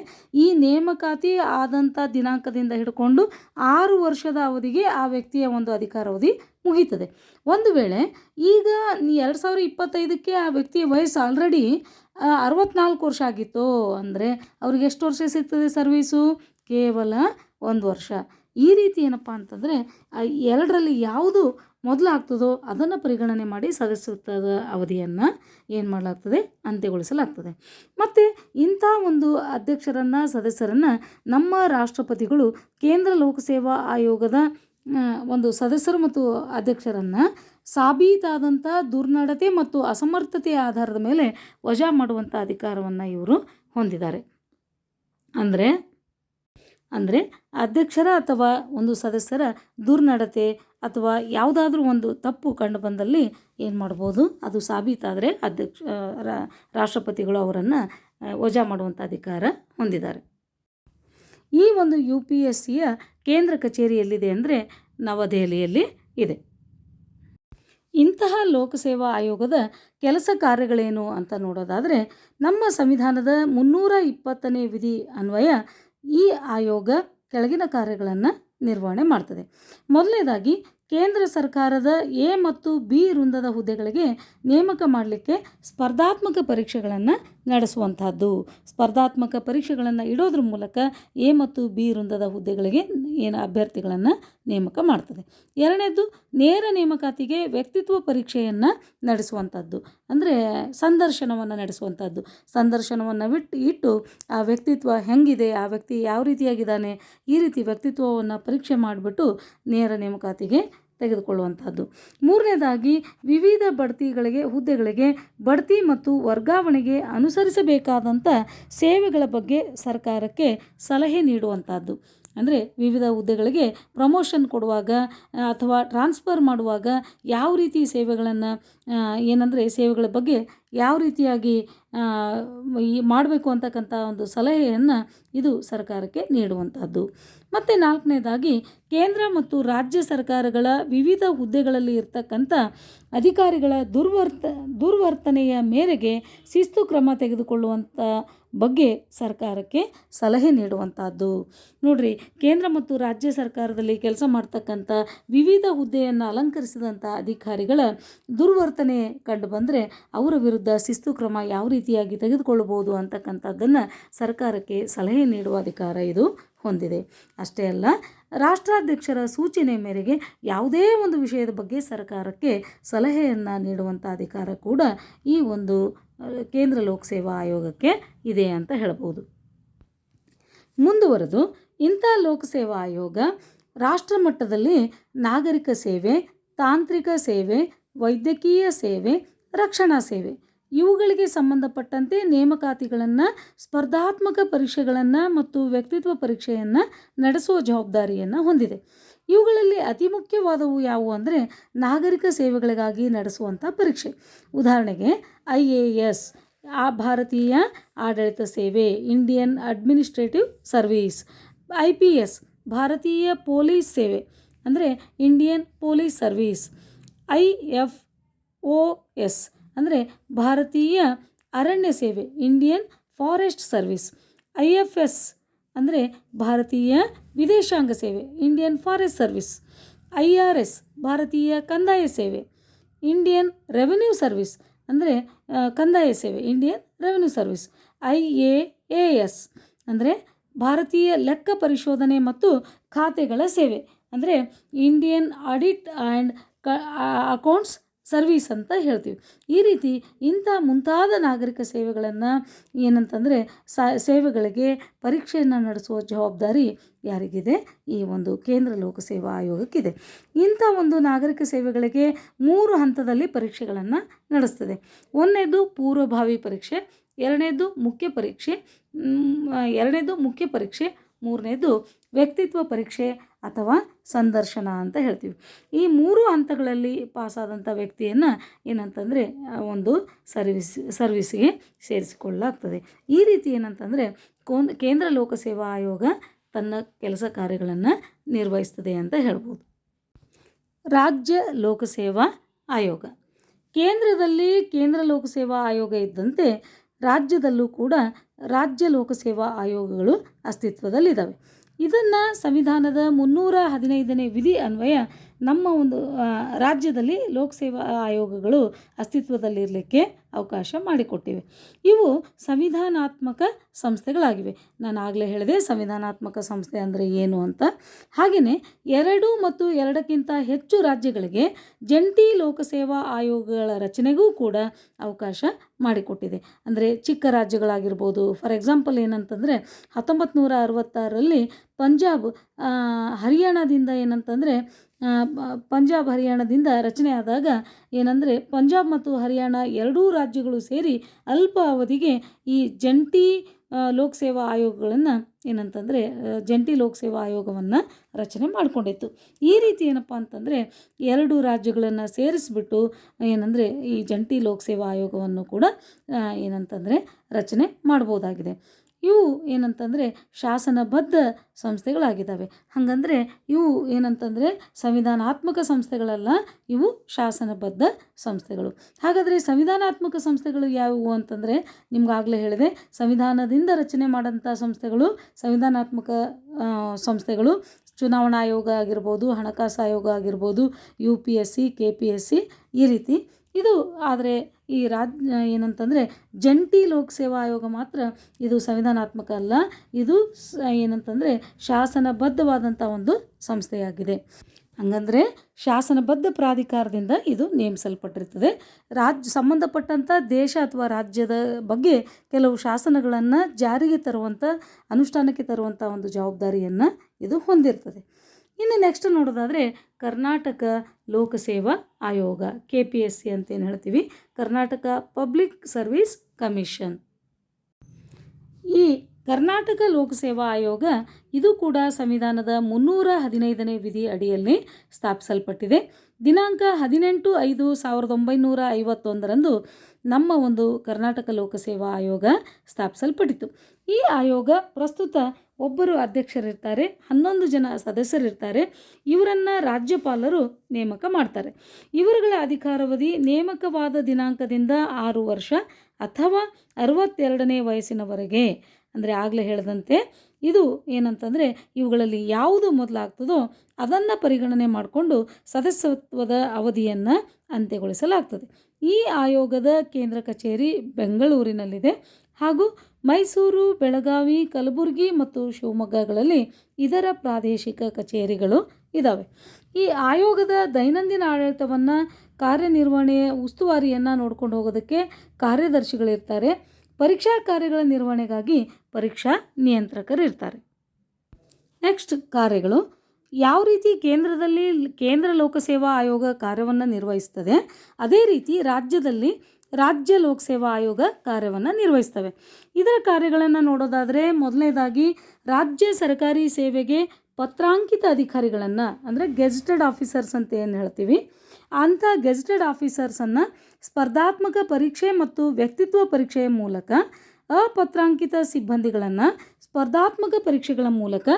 ಈ ನೇಮಕಾತಿ ಆದಂಥ ದಿನಾಂಕದಿಂದ ಹಿಡ್ಕೊಂಡು ಆರು ವರ್ಷದ ಅವಧಿಗೆ ಆ ವ್ಯಕ್ತಿಯ ಒಂದು ಅಧಿಕಾರಾವಧಿ ಮುಗೀತದೆ. ಒಂದು ವೇಳೆ ಈಗ ಎರಡು ಸಾವಿರ ಇಪ್ಪತ್ತೈದಕ್ಕೆ ಆ ವ್ಯಕ್ತಿಯ ವಯಸ್ಸು ಆಲ್ರೆಡಿ ಅರವತ್ತ್ನಾಲ್ಕು ವರ್ಷ ಆಗಿತ್ತು, ಅಂದರೆ ಅವ್ರಿಗೆ ಎಷ್ಟು ವರ್ಷ ಸಿಗ್ತದೆ ಸರ್ವೀಸು ಕೇವಲ ಒಂದು ವರ್ಷ. ಈ ರೀತಿ ಏನಪ್ಪ ಅಂತಂದರೆ ಎರಡರಲ್ಲಿ ಯಾವುದು ಮೊದಲಾಗ್ತದೋ ಅದನ್ನು ಪರಿಗಣನೆ ಮಾಡಿ ಸದಸ್ಯತ್ವದ ಅವಧಿಯನ್ನು ಏನು ಮಾಡಲಾಗ್ತದೆ? ಅಂತ್ಯಗೊಳಿಸಲಾಗ್ತದೆ. ಮತ್ತು ಇಂಥ ಒಂದು ಅಧ್ಯಕ್ಷರನ್ನು, ಸದಸ್ಯರನ್ನು ನಮ್ಮ ರಾಷ್ಟ್ರಪತಿಗಳು ಕೇಂದ್ರ ಲೋಕಸೇವಾ ಆಯೋಗದ ಒಂದು ಸದಸ್ಯರು ಮತ್ತು ಅಧ್ಯಕ್ಷರನ್ನು ಸಾಬೀತಾದಂಥ ದುರ್ನಡತೆ ಮತ್ತು ಅಸಮರ್ಥತೆಯ ಆಧಾರದ ಮೇಲೆ ವಜಾ ಮಾಡುವಂಥ ಅಧಿಕಾರವನ್ನು ಇವರು ಹೊಂದಿದ್ದಾರೆ. ಅಂದರೆ ಅಂದರೆ ಅಧ್ಯಕ್ಷರ ಅಥವಾ ಒಂದು ಸದಸ್ಯರ ದುರ್ನಡತೆ ಅಥವಾ ಯಾವುದಾದ್ರೂ ಒಂದು ತಪ್ಪು ಕಂಡು ಬಂದಲ್ಲಿ ಏನು ಮಾಡ್ಬೋದು? ಅದು ಸಾಬೀತಾದರೆ ಅಧ್ಯಕ್ಷ ರಾಷ್ಟ್ರಪತಿಗಳು ಅವರನ್ನು ವಜಾ ಮಾಡುವಂಥ ಅಧಿಕಾರ ಹೊಂದಿದ್ದಾರೆ. ಈ ಒಂದು ಯು ಪಿ ಎಸ್ ಸಿಯ ಕೇಂದ್ರ ಕಚೇರಿ ಎಲ್ಲಿದೆ ಅಂದರೆ ನವದೆಹಲಿಯಲ್ಲಿ ಇದೆ. ಇಂತಹ ಲೋಕಸೇವಾ ಆಯೋಗದ ಕೆಲಸ ಕಾರ್ಯಗಳೇನು ಅಂತ ನೋಡೋದಾದರೆ ನಮ್ಮ ಸಂವಿಧಾನದ ಮುನ್ನೂರ ಇಪ್ಪತ್ತನೇ ವಿಧಿ ಅನ್ವಯ ಈ ಆಯೋಗ ಕೆಳಗಿನ ಕಾರ್ಯಗಳನ್ನು ನಿರ್ವಹಣೆ ಮಾಡ್ತದೆ. ಮೊದಲನೇದಾಗಿ, ಕೇಂದ್ರ ಸರ್ಕಾರದ ಎ ಮತ್ತು ಬಿ ವೃಂದದ ಹುದ್ದೆಗಳಿಗೆ ನೇಮಕ ಮಾಡಲಿಕ್ಕೆ ಸ್ಪರ್ಧಾತ್ಮಕ ಪರೀಕ್ಷೆಗಳನ್ನು ನಡೆಸುವಂತಹದ್ದು ಸ್ಪರ್ಧಾತ್ಮಕ ಪರೀಕ್ಷೆಗಳನ್ನು ಇಡೋದ್ರ ಮೂಲಕ ಎ ಮತ್ತು ಬಿ ವೃಂದದ ಹುದ್ದೆಗಳಿಗೆ ಏನು ಅಭ್ಯರ್ಥಿಗಳನ್ನು ನೇಮಕ ಮಾಡ್ತದೆ. ಎರಡನೇದು ನೇರ ನೇಮಕಾತಿಗೆ ವ್ಯಕ್ತಿತ್ವ ಪರೀಕ್ಷೆಯನ್ನು ನಡೆಸುವಂಥದ್ದು. ಅಂದರೆ ಸಂದರ್ಶನವನ್ನು ನಡೆಸುವಂಥದ್ದು. ಸಂದರ್ಶನವನ್ನು ಬಿಟ್ಟು ಇಟ್ಟು ಆ ವ್ಯಕ್ತಿತ್ವ ಹೆಂಗಿದೆ, ಆ ವ್ಯಕ್ತಿ ಯಾವ ರೀತಿಯಾಗಿದ್ದಾನೆ, ಈ ರೀತಿ ವ್ಯಕ್ತಿತ್ವವನ್ನು ಪರೀಕ್ಷೆ ಮಾಡಿಬಿಟ್ಟು ನೇರ ನೇಮಕಾತಿಗೆ ತೆಗೆದುಕೊಳ್ಳುವಂಥದ್ದು ಮೂರನೇದಾಗಿ, ವಿವಿಧ ಬಡ್ತಿಗಳಿಗೆ, ಹುದ್ದೆಗಳಿಗೆ ಬಡ್ತಿ ಮತ್ತು ವರ್ಗಾವಣೆಗೆ ಅನುಸರಿಸಬೇಕಾದಂಥ ಸೇವೆಗಳ ಬಗ್ಗೆ ಸರ್ಕಾರಕ್ಕೆ ಸಲಹೆ ನೀಡುವಂಥದ್ದು ಅಂದರೆ ವಿವಿಧ ಹುದ್ದೆಗಳಿಗೆ ಪ್ರಮೋಷನ್ ಕೊಡುವಾಗ, ಅಥವಾ ಟ್ರಾನ್ಸ್ಫರ್ ಮಾಡುವಾಗ ಯಾವ ರೀತಿ ಸೇವೆಗಳನ್ನು ಏನಂದರೆ ಸೇವೆಗಳ ಬಗ್ಗೆ ಯಾವ ರೀತಿಯಾಗಿ ಮಾಡಬೇಕು ಅಂತಕ್ಕಂಥ ಒಂದು ಸಲಹೆಯನ್ನು ಇದು ಸರ್ಕಾರಕ್ಕೆ ನೀಡುವಂಥದ್ದು ಮತ್ತು ನಾಲ್ಕನೇದಾಗಿ ಕೇಂದ್ರ ಮತ್ತು ರಾಜ್ಯ ಸರ್ಕಾರಗಳ ವಿವಿಧ ಹುದ್ದೆಗಳಲ್ಲಿ ಇರ್ತಕ್ಕಂಥ ಅಧಿಕಾರಿಗಳ ದುರ್ವರ್ತ, ದುರ್ವರ್ತನೆಯ ಮೇರೆಗೆ ಶಿಸ್ತು ಕ್ರಮ ತೆಗೆದುಕೊಳ್ಳುವಂಥ ಬಗ್ಗೆ ಸರ್ಕಾರಕ್ಕೆ ಸಲಹೆ ನೀಡುವಂಥದ್ದು. ನೋಡ್ರಿ, ಕೇಂದ್ರ ಮತ್ತು ರಾಜ್ಯ ಸರ್ಕಾರದಲ್ಲಿ ಕೆಲಸ ಮಾಡ್ತಕ್ಕಂಥ ವಿವಿಧ ಹುದ್ದೆಯನ್ನು ಅಲಂಕರಿಸಿದಂಥ ಅಧಿಕಾರಿಗಳ ದುರ್ವರ್ತನೆ ಕಂಡು ಬಂದರೆ ಅವರ ವಿರುದ್ಧ ಶಿಸ್ತು ಕ್ರಮ ಯಾವ ರೀತಿಯಾಗಿ ತೆಗೆದುಕೊಳ್ಳಬಹುದು ಅಂತಕ್ಕಂಥದ್ದನ್ನು ಸರ್ಕಾರಕ್ಕೆ ಸಲಹೆ ನೀಡುವ ಅಧಿಕಾರ ಇದು. ಹೊಂದಿದೆ. ಅಷ್ಟೇ ಅಲ್ಲ, ರಾಷ್ಟ್ರಾಧ್ಯಕ್ಷರ ಸೂಚನೆ ಮೇರೆಗೆ ಯಾವುದೇ ಒಂದು ವಿಷಯದ ಬಗ್ಗೆ ಸರ್ಕಾರಕ್ಕೆ ಸಲಹೆಯನ್ನು ನೀಡುವಂಥ ಅಧಿಕಾರ ಕೂಡ ಈ ಒಂದು ಕೇಂದ್ರ ಲೋಕಸೇವಾ ಆಯೋಗಕ್ಕೆ ಇದೆ ಅಂತ ಹೇಳ್ಬೋದು ಮುಂದುವರೆದು, ಇಂಥ ಲೋಕಸೇವಾ ಆಯೋಗ ರಾಷ್ಟ್ರ ಮಟ್ಟದಲ್ಲಿ ನಾಗರಿಕ ಸೇವೆ, ತಾಂತ್ರಿಕ ಸೇವೆ, ವೈದ್ಯಕೀಯ ಸೇವೆ, ರಕ್ಷಣಾ ಸೇವೆ ಇವುಗಳಿಗೆ ಸಂಬಂಧಪಟ್ಟಂತೆ ನೇಮಕಾತಿಗಳನ್ನು, ಸ್ಪರ್ಧಾತ್ಮಕ ಪರೀಕ್ಷೆಗಳನ್ನು ಮತ್ತು ವ್ಯಕ್ತಿತ್ವ ಪರೀಕ್ಷೆಯನ್ನು ನಡೆಸುವ ಜವಾಬ್ದಾರಿಯನ್ನು ಹೊಂದಿದೆ. ಇವುಗಳಲ್ಲಿ ಅತಿ ಮುಖ್ಯವಾದವು ಯಾವುವು ಅಂದರೆ ನಾಗರಿಕ ಸೇವೆಗಳಿಗಾಗಿ ನಡೆಸುವಂಥ ಪರೀಕ್ಷೆ. ಉದಾಹರಣೆಗೆ ಐ ಎ ಎಸ್, ಆ ಭಾರತೀಯ ಆಡಳಿತ ಸೇವೆ, Indian administrative service, I P S, ಭಾರತೀಯ ಪೊಲೀಸ್ ಸೇವೆ, ಅಂದರೆ Indian police service, I F O S ಅಂದರೆ ಭಾರತೀಯ ಅರಣ್ಯ ಸೇವೆ Indian forest service I F S ಅಂದರೆ ಭಾರತೀಯ ವಿದೇಶಾಂಗ ಸೇವೆ Indian forest service I R S ಭಾರತೀಯ ಕಂದಾಯ ಸೇವೆ ಇಂಡಿಯನ್ ರೆವೆನ್ಯೂ ಸರ್ವಿಸ್ ಅಂದರೆ ಕಂದಾಯ ಸೇವೆ Indian revenue service I A A S ಅಂದರೆ ಭಾರತೀಯ ಲೆಕ್ಕ ಪರಿಶೋಧನೆ ಮತ್ತು ಖಾತೆಗಳ ಸೇವೆ, ಅಂದರೆ ಇಂಡಿಯನ್ ಆಡಿಟ್ ಆ್ಯಂಡ್ ಕ ಅಕೌಂಟ್ಸ್ ಸರ್ವೀಸ್ ಅಂತ ಹೇಳ್ತೀವಿ. ಈ ರೀತಿ ಇಂಥ ಮುಂತಾದ ನಾಗರಿಕ ಸೇವೆಗಳನ್ನು ಏನಂತಂದರೆ ಸೇವೆಗಳಿಗೆ ಪರೀಕ್ಷೆಯನ್ನು ನಡೆಸುವ ಜವಾಬ್ದಾರಿ ಯಾರಿಗಿದೆ? ಈ ಒಂದು ಕೇಂದ್ರ ಲೋಕಸೇವಾ ಆಯೋಗಕ್ಕಿದೆ. ಇಂಥ ಒಂದು ನಾಗರಿಕ ಸೇವೆಗಳಿಗೆ ಮೂರು ಹಂತದಲ್ಲಿ ಪರೀಕ್ಷೆಗಳನ್ನು ನಡೆಸ್ತದೆ. ಒಂದನೇದು ಪೂರ್ವಭಾವಿ ಪರೀಕ್ಷೆ, ಎರಡನೇದು ಮುಖ್ಯ ಪರೀಕ್ಷೆ ಎರಡನೇದು ಮುಖ್ಯ ಪರೀಕ್ಷೆ, ಮೂರನೇದು ವ್ಯಕ್ತಿತ್ವ ಪರೀಕ್ಷೆ ಅಥವಾ ಸಂದರ್ಶನ ಅಂತ ಹೇಳ್ತೀವಿ. ಈ ಮೂರು ಹಂತಗಳಲ್ಲಿ ಪಾಸಾದಂಥ ವ್ಯಕ್ತಿಯನ್ನು ಏನಂತಂದರೆ ಒಂದು ಸರ್ವಿಸ್, ಸರ್ವಿಸ್ಗೆ ಸೇರಿಸಿಕೊಳ್ಳಲಾಗ್ತದೆ. ಈ ರೀತಿ ಏನಂತಂದರೆ, ಕೋನ್, ಕೇಂದ್ರ ಲೋಕಸೇವಾ ಆಯೋಗ ತನ್ನ ಕೆಲಸ ಕಾರ್ಯಗಳನ್ನು ನಿರ್ವಹಿಸ್ತದೆ ಅಂತ ಹೇಳ್ಬೋದು. ರಾಜ್ಯ ಲೋಕಸೇವಾ ಆಯೋಗ. ಕೇಂದ್ರದಲ್ಲಿ ಕೇಂದ್ರ ಲೋಕಸೇವಾ ಆಯೋಗ ಇದ್ದಂತೆ ರಾಜ್ಯದಲ್ಲೂ ಕೂಡ ರಾಜ್ಯ ಲೋಕಸೇವಾ ಆಯೋಗಗಳು ಅಸ್ತಿತ್ವದಲ್ಲಿದ್ದಾವೆ. ಇದನ್ನು ಸಂವಿಧಾನದ ಮುನ್ನೂರ ಹದಿನೈದನೇ ವಿಧಿ ಅನ್ವಯ ನಮ್ಮ ಒಂದು ರಾಜ್ಯದಲ್ಲಿ ಲೋಕಸೇವಾ ಆಯೋಗಗಳು ಅಸ್ತಿತ್ವದಲ್ಲಿರಲಿಕ್ಕೆ ಅವಕಾಶ ಮಾಡಿಕೊಟ್ಟಿವೆ. ಇವು ಸಂವಿಧಾನಾತ್ಮಕ ಸಂಸ್ಥೆಗಳಾಗಿವೆ. ನಾನು ಆಗಲೇ ಹೇಳಿದೆ ಸಂವಿಧಾನಾತ್ಮಕ ಸಂಸ್ಥೆ ಅಂದರೆ ಏನು ಅಂತ. ಹಾಗೆಯೇ ಎರಡು ಮತ್ತು ಎರಡಕ್ಕಿಂತ ಹೆಚ್ಚು ರಾಜ್ಯಗಳಿಗೆ ಜಂಟಿ ಲೋಕಸೇವಾ ಆಯೋಗಗಳ ರಚನೆಗೂ ಕೂಡ ಅವಕಾಶ ಮಾಡಿಕೊಟ್ಟಿದೆ. ಅಂದರೆ ಚಿಕ್ಕ ರಾಜ್ಯಗಳಾಗಿರ್ಬೋದು. ಫಾರ್ ಎಕ್ಸಾಂಪಲ್ ಏನಂತಂದರೆ ಹತ್ತೊಂಬತ್ತು ನೂರ ಅರವತ್ತಾರರಲ್ಲಿ ಪಂಜಾಬ್ ಹರಿಯಾಣದಿಂದ ಏನಂತಂದರೆ ಪಂಜಾಬ್, ಹರಿಯಾಣದಿಂದ ರಚನೆ ಆದಾಗ ಏನಂದರೆ ಪಂಜಾಬ್ ಮತ್ತು ಹರಿಯಾಣ ಎರಡೂ ರಾಜ್ಯಗಳು ಸೇರಿ ಅಲ್ಪ ಅವಧಿಗೆ ಈ ಜಂಟಿ ಲೋಕಸೇವಾ ಆಯೋಗಗಳನ್ನು ಏನಂತಂದರೆ ಜಂಟಿ ಲೋಕಸೇವಾ ಆಯೋಗವನ್ನು ರಚನೆ ಮಾಡಿಕೊಂಡಿತ್ತು. ಈ ರೀತಿ ಏನಪ್ಪ ಅಂತಂದರೆ, ಎರಡು ರಾಜ್ಯಗಳನ್ನು ಸೇರಿಸ್ಬಿಟ್ಟು ಏನಂದರೆ, ಈ ಜಂಟಿ ಲೋಕಸೇವಾ ಆಯೋಗವನ್ನು ಕೂಡ ಏನಂತಂದರೆ ರಚನೆ ಮಾಡ್ಬೋದಾಗಿದೆ. ಇವು ಏನಂತಂದರೆ ಶಾಸನಬದ್ಧ ಸಂಸ್ಥೆಗಳಾಗಿದ್ದಾವೆ. ಹಾಗಂದರೆ ಇವು ಏನಂತಂದರೆ ಸಂವಿಧಾನಾತ್ಮಕ ಸಂಸ್ಥೆಗಳಲ್ಲ, ಇವು ಶಾಸನಬದ್ಧ ಸಂಸ್ಥೆಗಳು. ಹಾಗಾದರೆ ಸಂವಿಧಾನಾತ್ಮಕ ಸಂಸ್ಥೆಗಳು ಯಾವುವು ಅಂತಂದರೆ ನಿಮ್ಗಾಗಲೇ ಹೇಳಿದೆ, ಸಂವಿಧಾನದಿಂದ ರಚನೆ ಮಾಡೋಂಥ ಸಂಸ್ಥೆಗಳು, ಸಂವಿಧಾನಾತ್ಮಕ ಸಂಸ್ಥೆಗಳು, ಚುನಾವಣಾ ಆಯೋಗ ಆಗಿರ್ಬೋದು, ಹಣಕಾಸು ಆಯೋಗ ಆಗಿರ್ಬೋದು, U P S C, K P S C ಈ ರೀತಿ. ಇದು ಆದರೆ ಈ ರಾಜ್ ಏನಂತಂದರೆ ಜಂಟಿ ಲೋಕಸೇವಾ ಆಯೋಗ ಮಾತ್ರ ಇದು ಸಂವಿಧಾನಾತ್ಮಕ ಅಲ್ಲ, ಇದು ಏನಂತಂದರೆ ಶಾಸನಬದ್ಧವಾದಂಥ ಒಂದು ಸಂಸ್ಥೆಯಾಗಿದೆ. ಹಂಗಂದರೆ ಶಾಸನಬದ್ಧ ಪ್ರಾಧಿಕಾರದಿಂದ ಇದು ನೇಮಿಸಲ್ಪಟ್ಟಿರ್ತದೆ. ರಾಜ್ಯ ಸಂಬಂಧಪಟ್ಟಂಥ ದೇಶ ಅಥವಾ ರಾಜ್ಯದ ಬಗ್ಗೆ ಕೆಲವು ಶಾಸನಗಳನ್ನು ಜಾರಿಗೆ ತರುವಂಥ ಅನುಷ್ಠಾನಕ್ಕೆ ತರುವಂಥ ಒಂದು ಜವಾಬ್ದಾರಿಯನ್ನು ಇದು ಹೊಂದಿರ್ತದೆ. ಇನ್ನು ನೆಕ್ಸ್ಟ್ ನೋಡೋದಾದರೆ ಕರ್ನಾಟಕ ಲೋಕಸೇವಾ ಆಯೋಗ ಕೆ ಪಿ ಎಸ್ ಸಿ ಅಂತೇನು ಹೇಳ್ತೀವಿ. ಕರ್ನಾಟಕ ಪಬ್ಲಿಕ್ ಸರ್ವಿಸ್ ಕಮಿಷನ್ ಈ ಕರ್ನಾಟಕ ಲೋಕಸೇವಾ ಆಯೋಗ ಇದು ಕೂಡ ಸಂವಿಧಾನದ ಮುನ್ನೂರ ಹದಿನೈದನೇ ವಿಧಿ ಅಡಿಯಲ್ಲಿ ಸ್ಥಾಪಿಸಲ್ಪಟ್ಟಿದೆ. ದಿನಾಂಕ ಹದಿನೆಂಟು ಐದು ಸಾವಿರದ ಒಂಬೈನೂರ ಐವತ್ತೊಂದರಂದು ನಮ್ಮ ಒಂದು ಕರ್ನಾಟಕ ಲೋಕಸೇವಾ ಆಯೋಗ ಸ್ಥಾಪಿಸಲ್ಪಟ್ಟಿತು ಈ ಆಯೋಗ ಪ್ರಸ್ತುತ ಒಬ್ಬರು ಅಧ್ಯಕ್ಷರಿರ್ತಾರೆ, ಹನ್ನೊಂದು ಜನ ಸದಸ್ಯರಿರ್ತಾರೆ. ಇವರನ್ನು ರಾಜ್ಯಪಾಲರು ನೇಮಕ ಮಾಡ್ತಾರೆ. ಇವರುಗಳ ಅಧಿಕಾರಾವಧಿ ನೇಮಕವಾದ ದಿನಾಂಕದಿಂದ ಆರು ವರ್ಷ ಅಥವಾ ಅರವತ್ತೆರಡನೇ ವಯಸ್ಸಿನವರೆಗೆ. ಅಂದರೆ ಆಗಲೇ ಹೇಳಿದಂತೆ ಇದು ಏನಂತಂದರೆ ಇವುಗಳಲ್ಲಿ ಯಾವುದು ಮೊದಲಾಗ್ತದೋ ಅದನ್ನು ಪರಿಗಣನೆ ಮಾಡಿಕೊಂಡು ಸದಸ್ಯತ್ವದ ಅವಧಿಯನ್ನು ಅಂತ್ಯಗೊಳಿಸಲಾಗ್ತದೆ. ಈ ಆಯೋಗದ ಕೇಂದ್ರ ಕಚೇರಿ ಬೆಂಗಳೂರಿನಲ್ಲಿದೆ. ಹಾಗೂ ಮೈಸೂರು, ಬೆಳಗಾವಿ, ಕಲಬುರಗಿ ಮತ್ತು ಶಿವಮೊಗ್ಗಗಳಲ್ಲಿ ಇದರ ಪ್ರಾದೇಶಿಕ ಕಚೇರಿಗಳು ಇದ್ದಾವೆ ಈ ಆಯೋಗದ ದೈನಂದಿನ ಆಡಳಿತವನ್ನು ಕಾರ್ಯನಿರ್ವಹಣೆಯ ಉಸ್ತುವಾರಿಯನ್ನು ನೋಡ್ಕೊಂಡು ಹೋಗೋದಕ್ಕೆ ಕಾರ್ಯದರ್ಶಿಗಳಿರ್ತಾರೆ. ಪರೀಕ್ಷಾ ಕಾರ್ಯಗಳ ನಿರ್ವಹಣೆಗಾಗಿ ಪರೀಕ್ಷಾ ನಿಯಂತ್ರಕರಿರ್ತಾರೆ ನೆಕ್ಸ್ಟ್ ಕಾರ್ಯಗಳು. ಯಾವ ರೀತಿ ಕೇಂದ್ರದಲ್ಲಿ ಕೇಂದ್ರ ಲೋಕಸೇವಾ ಆಯೋಗ ಕಾರ್ಯವನ್ನು ನಿರ್ವಹಿಸ್ತದೆ, ಅದೇ ರೀತಿ ರಾಜ್ಯದಲ್ಲಿ ರಾಜ್ಯ ಲೋಕಸೇವಾ ಆಯೋಗ ಕಾರ್ಯವನ್ನು ನಿರ್ವಹಿಸ್ತವೆ. ಇದರ ಕಾರ್ಯಗಳನ್ನು ನೋಡೋದಾದರೆ ಮೊದಲನೇದಾಗಿ ರಾಜ್ಯ ಸರ್ಕಾರಿ ಸೇವೆಗೆ ಪತ್ರಾಂಕಿತ ಅಧಿಕಾರಿಗಳನ್ನು, ಅಂದರೆ ಗೆಜೆಟೆಡ್ ಆಫೀಸರ್ಸ್ ಅಂತ ಏನು ಹೇಳ್ತೀವಿ? ಅಂಥ ಗೆಜೆಟೆಡ್ ಆಫೀಸರ್ಸನ್ನು ಸ್ಪರ್ಧಾತ್ಮಕ ಪರೀಕ್ಷೆ ಮತ್ತು ವ್ಯಕ್ತಿತ್ವ ಪರೀಕ್ಷೆಯ ಮೂಲಕ, ಅಪತ್ರಾಂಕಿತ ಸಿಬ್ಬಂದಿಗಳನ್ನು ಸ್ಪರ್ಧಾತ್ಮಕ ಪರೀಕ್ಷೆಗಳ ಮೂಲಕ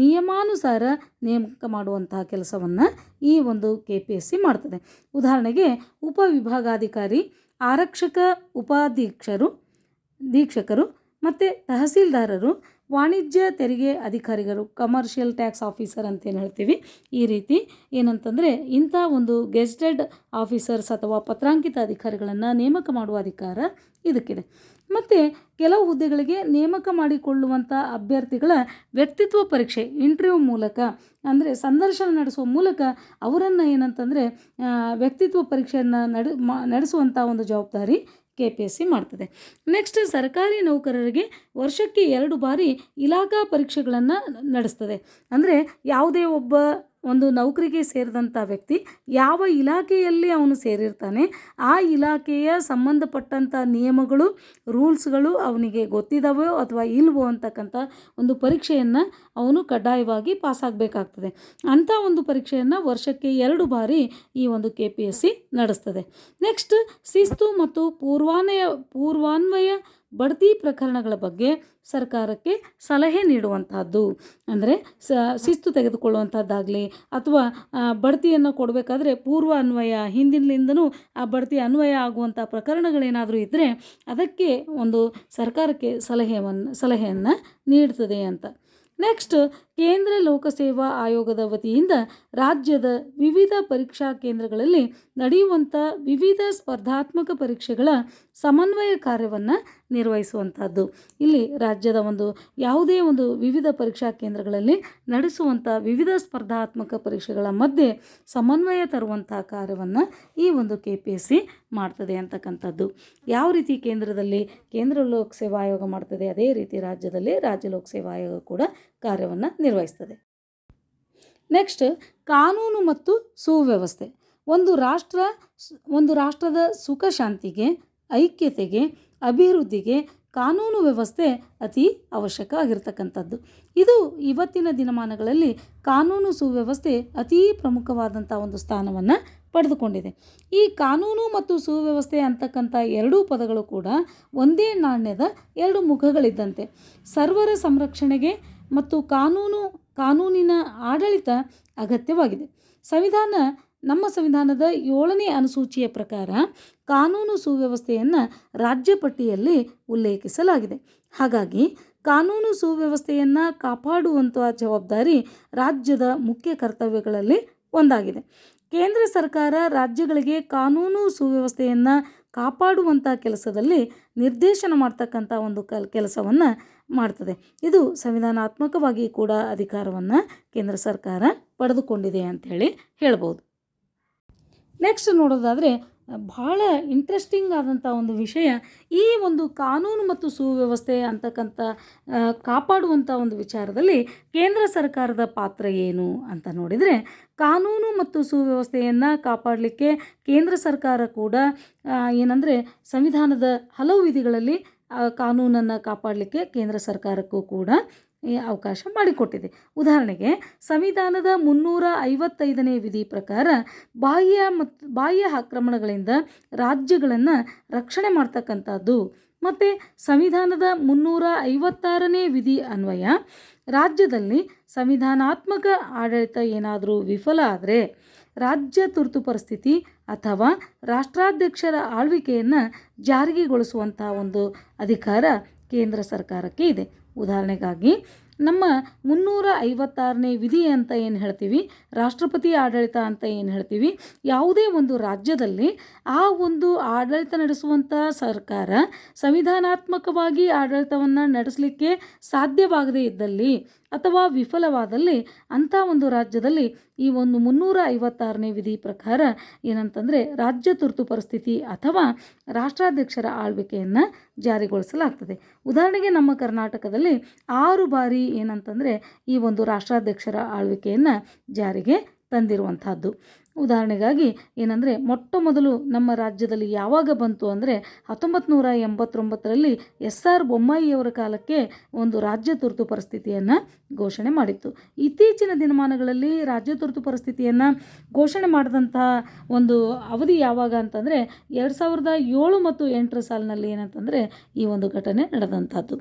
ನಿಯಮಾನುಸಾರ ನೇಮಕ ಮಾಡುವಂತಹ ಕೆಲಸವನ್ನು ಈ ಒಂದು ಕೆ ಪಿ ಎಸ್ ಸಿ ಮಾಡ್ತದೆ. ಉದಾಹರಣೆಗೆ ಉಪವಿಭಾಗಾಧಿಕಾರಿ ಆರಕ್ಷಕ ಉಪಾಧೀಕ್ಷರು ದೀಕ್ಷಕರು ಮತ್ತು ತಹಸೀಲ್ದಾರರು ವಾಣಿಜ್ಯ ತೆರಿಗೆ ಅಧಿಕಾರಿಗಳು ಕಮರ್ಷಿಯಲ್ ಟ್ಯಾಕ್ಸ್ ಆಫೀಸರ್ ಅಂತೇನು ಹೇಳ್ತೀವಿ. ಈ ರೀತಿ ಏನಂತಂದರೆ ಇಂಥ ಒಂದು ಗೆಸ್ಟೆಡ್ ಆಫೀಸರ್ಸ್ ಅಥವಾ ಪತ್ರಾಂಕಿತ ಅಧಿಕಾರಿಗಳನ್ನು ನೇಮಕ ಮಾಡುವ ಅಧಿಕಾರ ಇದಕ್ಕಿದೆ. ಮತ್ತು ಕೆಲವು ಹುದ್ದೆಗಳಿಗೆ ನೇಮಕ ಮಾಡಿಕೊಳ್ಳುವಂಥ ಅಭ್ಯರ್ಥಿಗಳ ವ್ಯಕ್ತಿತ್ವ ಪರೀಕ್ಷೆ ಇಂಟರ್ವ್ಯೂ ಮೂಲಕ, ಅಂದರೆ ಸಂದರ್ಶನ ನಡೆಸುವ ಮೂಲಕ ಅವರನ್ನು ಏನಂತಂದರೆ ವ್ಯಕ್ತಿತ್ವ ಪರೀಕ್ಷೆಯನ್ನು ನಡೆ ನಡೆಸುವಂಥ ಒಂದು ಜವಾಬ್ದಾರಿ ಕೆ ಪಿ ಎಸ್ ಸಿ ಮಾಡ್ತದೆ. ನೆಕ್ಸ್ಟ್ ಸರ್ಕಾರಿ ನೌಕರರಿಗೆ ವರ್ಷಕ್ಕೆ ಎರಡು ಬಾರಿ ಇಲಾಖಾ ಪರೀಕ್ಷೆಗಳನ್ನು ನಡೆಸ್ತದೆ. ಅಂದರೆ ಯಾವುದೇ ಒಬ್ಬ ಒಂದು ನೌಕರಿಗೆ ಸೇರಿದಂಥ ವ್ಯಕ್ತಿ ಯಾವ ಇಲಾಖೆಯಲ್ಲಿ ಅವನು ಸೇರಿರ್ತಾನೆ, ಆ ಇಲಾಖೆಯ ಸಂಬಂಧಪಟ್ಟಂಥ ನಿಯಮಗಳು, ರೂಲ್ಸ್ಗಳು ಅವನಿಗೆ ಗೊತ್ತಿದ್ದಾವೋ ಅಥವಾ ಇಲ್ವೋ ಅಂತಕ್ಕಂಥ ಒಂದು ಪರೀಕ್ಷೆಯನ್ನು ಅವನು ಕಡ್ಡಾಯವಾಗಿ ಪಾಸಾಗಬೇಕಾಗ್ತದೆ. ಅಂಥ ಒಂದು ಪರೀಕ್ಷೆಯನ್ನು ವರ್ಷಕ್ಕೆ ಎರಡು ಬಾರಿ ಈ ಒಂದು ಕೆ ಪಿ ಎಸ್ ಸಿ ನಡೆಸ್ತದೆ. ನೆಕ್ಸ್ಟ್ ಶಿಸ್ತು ಮತ್ತು ಪೂರ್ವಾನ್ವಯ ಪೂರ್ವಾನ್ವಯ ಬಡ್ತಿ ಪ್ರಕರಣಗಳ ಬಗ್ಗೆ ಸರ್ಕಾರಕ್ಕೆ ಸಲಹೆ ನೀಡುವಂತಹದ್ದು. ಅಂದರೆ ಸ, ಶಿಸ್ತು ತೆಗೆದುಕೊಳ್ಳುವಂಥದ್ದಾಗಲಿ ಅಥವಾ ಬಡ್ತಿಯನ್ನು ಕೊಡಬೇಕಾದ್ರೆ ಪೂರ್ವ ಅನ್ವಯ, ಹಿಂದಿನಿಂದನೂ ಆ ಬಡ್ತಿ ಅನ್ವಯ ಆಗುವಂಥ ಪ್ರಕರಣಗಳೇನಾದರೂ ಇದ್ದರೆ ಅದಕ್ಕೆ ಒಂದು ಸರ್ಕಾರಕ್ಕೆ ಸಲಹೆಯನ್ನು ಸಲಹೆಯನ್ನು ನೀಡ್ತದೆ ಅಂತ. ನೆಕ್ಸ್ಟ್, ಕೇಂದ್ರ ಲೋಕಸೇವಾ ಆಯೋಗದ ವತಿಯಿಂದ ರಾಜ್ಯದ ವಿವಿಧ ಪರೀಕ್ಷಾ ಕೇಂದ್ರಗಳಲ್ಲಿ ನಡೆಯುವಂಥ ವಿವಿಧ ಸ್ಪರ್ಧಾತ್ಮಕ ಪರೀಕ್ಷೆಗಳ ಸಮನ್ವಯ ಕಾರ್ಯವನ್ನು ನಿರ್ವಹಿಸುವಂಥದ್ದು ಇಲ್ಲಿ ರಾಜ್ಯದ ಒಂದು ಯಾವುದೇ ಒಂದು ವಿವಿಧ ಪರೀಕ್ಷಾ ಕೇಂದ್ರಗಳಲ್ಲಿ ನಡೆಸುವಂಥ ವಿವಿಧ ಸ್ಪರ್ಧಾತ್ಮಕ ಪರೀಕ್ಷೆಗಳ ಮಧ್ಯೆ ಸಮನ್ವಯ ತರುವಂಥ ಕಾರ್ಯವನ್ನು ಈ ಒಂದು ಕೆ ಪಿ ಎಸ್ ಸಿ ಮಾಡ್ತದೆ ಅಂತಕ್ಕಂಥದ್ದು. ಯಾವ ರೀತಿ ಕೇಂದ್ರದಲ್ಲಿ ಕೇಂದ್ರ ಲೋಕಸೇವಾ ಆಯೋಗ ಮಾಡ್ತದೆ, ಅದೇ ರೀತಿ ರಾಜ್ಯದಲ್ಲಿ ರಾಜ್ಯ ಲೋಕಸೇವಾ ಆಯೋಗ ಕೂಡ ಕಾರ್ಯವನ್ನು ನಿರ್ವಹಿಸ್ತದೆ. ನೆಕ್ಸ್ಟ್, ಕಾನೂನು ಮತ್ತು ಸುವ್ಯವಸ್ಥೆ. ಒಂದು ರಾಷ್ಟ್ರ, ಒಂದು ರಾಷ್ಟ್ರದ ಸುಖ ಶಾಂತಿಗೆ ಐಕ್ಯತೆಗೆ, ಅಭಿವೃದ್ಧಿಗೆ ಕಾನೂನು ವ್ಯವಸ್ಥೆ ಅತಿ ಅವಶ್ಯಕ ಆಗಿರ್ತಕ್ಕಂಥದ್ದು. ಇದು ಇವತ್ತಿನ ದಿನಮಾನಗಳಲ್ಲಿ ಕಾನೂನು ಸುವ್ಯವಸ್ಥೆ ಅತೀ ಪ್ರಮುಖವಾದಂಥ ಒಂದು ಸ್ಥಾನವನ್ನು ಪಡೆದುಕೊಂಡಿದೆ. ಈ ಕಾನೂನು ಮತ್ತು ಸುವ್ಯವಸ್ಥೆ ಅಂತಕ್ಕಂಥ ಎರಡೂ ಪದಗಳು ಕೂಡ ಒಂದೇ ನಾಣ್ಯದ ಎರಡು ಮುಖಗಳಿದ್ದಂತೆ. ಸರ್ವರ ಸಂರಕ್ಷಣೆಗೆ ಮತ್ತು ಕಾನೂನು, ಕಾನೂನಿನ ಆಡಳಿತ ಅಗತ್ಯವಾಗಿದೆ. ಸಂವಿಧಾನ ನಮ್ಮ ಸಂವಿಧಾನದ ಏಳನೇ ಅನುಸೂಚಿಯ ಪ್ರಕಾರ ಕಾನೂನು ಸುವ್ಯವಸ್ಥೆಯನ್ನು ರಾಜ್ಯ ಪಟ್ಟಿಯಲ್ಲಿ ಉಲ್ಲೇಖಿಸಲಾಗಿದೆ. ಹಾಗಾಗಿ ಕಾನೂನು ಸುವ್ಯವಸ್ಥೆಯನ್ನು ಕಾಪಾಡುವಂಥ ಜವಾಬ್ದಾರಿ ರಾಜ್ಯದ ಮುಖ್ಯ ಕರ್ತವ್ಯಗಳಲ್ಲಿ ಒಂದಾಗಿದೆ. ಕೇಂದ್ರ ಸರ್ಕಾರ ರಾಜ್ಯಗಳಿಗೆ ಕಾನೂನು ಸುವ್ಯವಸ್ಥೆಯನ್ನು ಕಾಪಾಡುವಂಥ ಕೆಲಸದಲ್ಲಿ ನಿರ್ದೇಶನ ಮಾಡ್ತಕ್ಕಂಥ ಒಂದು ಕಲ್, ಕೆಲಸವನ್ನು ಮಾಡ್ತದೆ. ಇದು ಸಂವಿಧಾನಾತ್ಮಕವಾಗಿ ಕೂಡ ಅಧಿಕಾರವನ್ನು ಕೇಂದ್ರ ಸರ್ಕಾರ ಪಡೆದುಕೊಂಡಿದೆ ಅಂಥೇಳಿ ಹೇಳ್ಬೋದು. ನೆಕ್ಸ್ಟ್ ನೋಡೋದಾದರೆ, ಭಾಳ ಇಂಟ್ರೆಸ್ಟಿಂಗ್ ಆದಂಥ ಒಂದು ವಿಷಯ, ಈ ಒಂದು ಕಾನೂನು ಮತ್ತು ಸುವ್ಯವಸ್ಥೆ ಅಂತಕ್ಕಂಥ ಕಾಪಾಡುವಂಥ ಒಂದು ವಿಚಾರದಲ್ಲಿ ಕೇಂದ್ರ ಸರ್ಕಾರದ ಪಾತ್ರ ಏನು ಅಂತ ನೋಡಿದರೆ, ಕಾನೂನು ಮತ್ತು ಸುವ್ಯವಸ್ಥೆಯನ್ನು ಕಾಪಾಡಲಿಕ್ಕೆ ಕೇಂದ್ರ ಸರ್ಕಾರ ಕೂಡ ಏನಂದರೆ ಸಂವಿಧಾನದ ಹಲವು ವಿಧಿಗಳಲ್ಲಿ ಕಾನೂನನ್ನು ಕಾಪಾಡಲಿಕ್ಕೆ ಕೇಂದ್ರ ಸರ್ಕಾರಕ್ಕೂ ಕೂಡ ಅವಕಾಶ ಮಾಡಿಕೊಟ್ಟಿದೆ. ಉದಾಹರಣೆಗೆ, ಸಂವಿಧಾನದ ಮುನ್ನೂರ ಐವತ್ತೈದನೇ ವಿಧಿ ಪ್ರಕಾರ ಬಾಹ್ಯ ಮತ್ತು ಬಾಹ್ಯ ಆಕ್ರಮಣಗಳಿಂದ ರಾಜ್ಯಗಳನ್ನು ರಕ್ಷಣೆ ಮಾಡ್ತಕ್ಕಂಥದ್ದು. ಮತ್ತು ಸಂವಿಧಾನದ ಮುನ್ನೂರ ಐವತ್ತಾರನೇ ವಿಧಿ ಅನ್ವಯ, ರಾಜ್ಯದಲ್ಲಿ ಸಂವಿಧಾನಾತ್ಮಕ ಆಡಳಿತ ಏನಾದರೂ ವಿಫಲ ಆದರೆ ರಾಜ್ಯ ತುರ್ತು ಪರಿಸ್ಥಿತಿ ಅಥವಾ ರಾಷ್ಟ್ರಾಧ್ಯಕ್ಷರ ಆಳ್ವಿಕೆಯನ್ನು ಜಾರಿಗೆಗೊಳಿಸುವಂಥ ಒಂದು ಅಧಿಕಾರ ಕೇಂದ್ರ ಸರ್ಕಾರಕ್ಕೆ ಇದೆ. ಉದಾಹರಣೆಗಾಗಿ, ನಮ್ಮ ಮುನ್ನೂರ ಐವತ್ತಾರನೇ ವಿಧಿ ಅಂತ ಏನು ಹೇಳ್ತೀವಿ? ರಾಷ್ಟ್ರಪತಿ ಆಡಳಿತ ಅಂತ ಏನು ಹೇಳ್ತೀವಿ? ಯಾವುದೇ ಒಂದು ರಾಜ್ಯದಲ್ಲಿ ಆ ಒಂದು ಆಡಳಿತ ನಡೆಸುವಂಥ ಸರ್ಕಾರ ಸಂವಿಧಾನಾತ್ಮಕವಾಗಿ ಆಡಳಿತವನ್ನು ನಡೆಸಲಿಕ್ಕೆ ಸಾಧ್ಯವಾಗದೇ ಇದ್ದಲ್ಲಿ ಅಥವಾ ವಿಫಲವಾದಲ್ಲಿ ಅಂಥ ಒಂದು ರಾಜ್ಯದಲ್ಲಿ ಈ ಒಂದು ಮುನ್ನೂರ ಐವತ್ತಾರನೇ ವಿಧಿ ಪ್ರಕಾರ ಏನಂತಂದರೆ ರಾಜ್ಯ ತುರ್ತು ಪರಿಸ್ಥಿತಿ ಅಥವಾ ರಾಷ್ಟ್ರಾಧ್ಯಕ್ಷರ ಆಳ್ವಿಕೆಯನ್ನು ಜಾರಿಗೊಳಿಸಲಾಗ್ತದೆ. ಉದಾಹರಣೆಗೆ ನಮ್ಮ ಕರ್ನಾಟಕದಲ್ಲಿ ಆರು ಬಾರಿ ಏನಂತಂದರೆ ಈ ಒಂದು ರಾಷ್ಟ್ರಾಧ್ಯಕ್ಷರ ಆಳ್ವಿಕೆಯನ್ನು ಜಾರಿಗೆ ತಂದಿರುವಂಥದ್ದು. ಉದಾಹರಣೆಗಾಗಿ ಏನಂದರೆ ಮೊಟ್ಟ ಮೊದಲು ನಮ್ಮ ರಾಜ್ಯದಲ್ಲಿ ಯಾವಾಗ ಬಂತು ಅಂದರೆ ಹತ್ತೊಂಬತ್ತು ನೂರ ಎಂಬತ್ತೊಂಬತ್ತರಲ್ಲಿ ಎಸ್ ಆರ್ ಬೊಮ್ಮಾಯಿಯವರ ಕಾಲಕ್ಕೆ ಒಂದು ರಾಜ್ಯ ತುರ್ತು ಪರಿಸ್ಥಿತಿಯನ್ನು ಘೋಷಣೆ ಮಾಡಿತ್ತು. ಇತ್ತೀಚಿನ ದಿನಮಾನಗಳಲ್ಲಿ ರಾಜ್ಯ ತುರ್ತು ಪರಿಸ್ಥಿತಿಯನ್ನು ಘೋಷಣೆ ಮಾಡಿದಂತಹ ಒಂದು ಅವಧಿ ಯಾವಾಗ ಅಂತಂದರೆ ಎರಡು ಸಾವಿರದ ಏಳು ಮತ್ತು ಎಂಟರ ಸಾಲಿನಲ್ಲಿ ಏನಂತಂದರೆ ಈ ಒಂದು ಘಟನೆ ನಡೆದಂಥದ್ದು.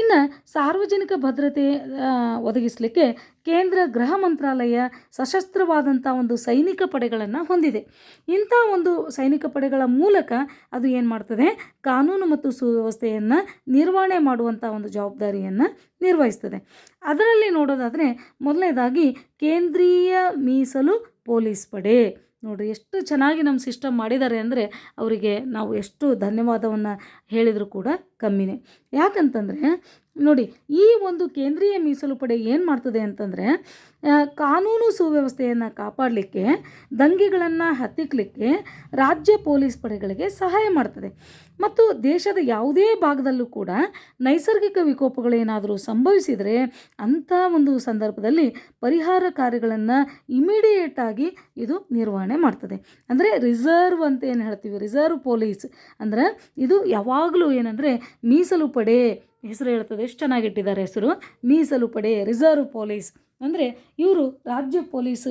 ಇನ್ನು ಸಾರ್ವಜನಿಕ ಭದ್ರತೆ ಒದಗಿಸಲಿಕ್ಕೆ ಕೇಂದ್ರ ಗೃಹ ಮಂತ್ರಾಲಯ ಸಶಸ್ತ್ರವಾದಂಥ ಒಂದು ಸೈನಿಕ ಪಡೆಗಳನ್ನು ಹೊಂದಿದೆ. ಇಂಥ ಒಂದು ಸೈನಿಕ ಪಡೆಗಳ ಮೂಲಕ ಅದು ಏನು ಮಾಡ್ತದೆ? ಕಾನೂನು ಮತ್ತು ಸುವ್ಯವಸ್ಥೆಯನ್ನು ನಿರ್ವಹಣೆ ಮಾಡುವಂಥ ಒಂದು ಜವಾಬ್ದಾರಿಯನ್ನು ನಿರ್ವಹಿಸ್ತದೆ. ಅದರಲ್ಲಿ ನೋಡೋದಾದರೆ ಮೊದಲನೇದಾಗಿ ಕೇಂದ್ರೀಯ ಮೀಸಲು ಪೊಲೀಸ್ ಪಡೆ. ನೋಡಿ ಎಷ್ಟು ಚೆನ್ನಾಗಿ ನಮ್ಮ ಸಿಸ್ಟಮ್ ಮಾಡಿದ್ದಾರೆ ಅಂದರೆ ಅವರಿಗೆ ನಾವು ಎಷ್ಟು ಧನ್ಯವಾದವನ್ನು ಹೇಳಿದರೂ ಕೂಡ ಕಮ್ಮಿನೇ. ಯಾಕಂತಂದರೆ ನೋಡಿ, ಈ ಒಂದು ಕೇಂದ್ರೀಯ ಮೀಸಲು ಪಡೆ ಏನು ಮಾಡ್ತದೆ ಅಂತಂದರೆ ಕಾನೂನು ಸುವ್ಯವಸ್ಥೆಯನ್ನು ಕಾಪಾಡಲಿಕ್ಕೆ, ದಂಗೆಗಳನ್ನು ಹತ್ತಿಕ್ಕಲಿಕ್ಕೆ ರಾಜ್ಯ ಪೊಲೀಸ್ ಪಡೆಗಳಿಗೆ ಸಹಾಯ ಮಾಡ್ತದೆ. ಮತ್ತು ದೇಶದ ಯಾವುದೇ ಭಾಗದಲ್ಲೂ ಕೂಡ ನೈಸರ್ಗಿಕ ವಿಕೋಪಗಳೇನಾದರೂ ಸಂಭವಿಸಿದರೆ ಅಂಥ ಒಂದು ಸಂದರ್ಭದಲ್ಲಿ ಪರಿಹಾರ ಕಾರ್ಯಗಳನ್ನು ಇಮಿಡಿಯೇಟಾಗಿ ಇದು ನಿರ್ವಹಣೆ ಮಾಡ್ತದೆ. ಅಂದರೆ ರಿಸರ್ವ್ ಅಂತ ಏನು ಹೇಳ್ತೀವಿ? Reserve police. ಅಂದರೆ ಇದು ಯಾವಾಗಲೂ ಏನಂದರೆ ಮೀಸಲು ಪಡೆ, ಹೆಸರು ಹೇಳ್ತದೆ, ಎಷ್ಟು ಚೆನ್ನಾಗಿಟ್ಟಿದ್ದಾರೆ ಹೆಸರು? ಮೀಸಲು ಪಡೆ, ರಿಸರ್ವ್ ಪೊಲೀಸ್. ಅಂದರೆ ಇವರು ರಾಜ್ಯ ಪೊಲೀಸ್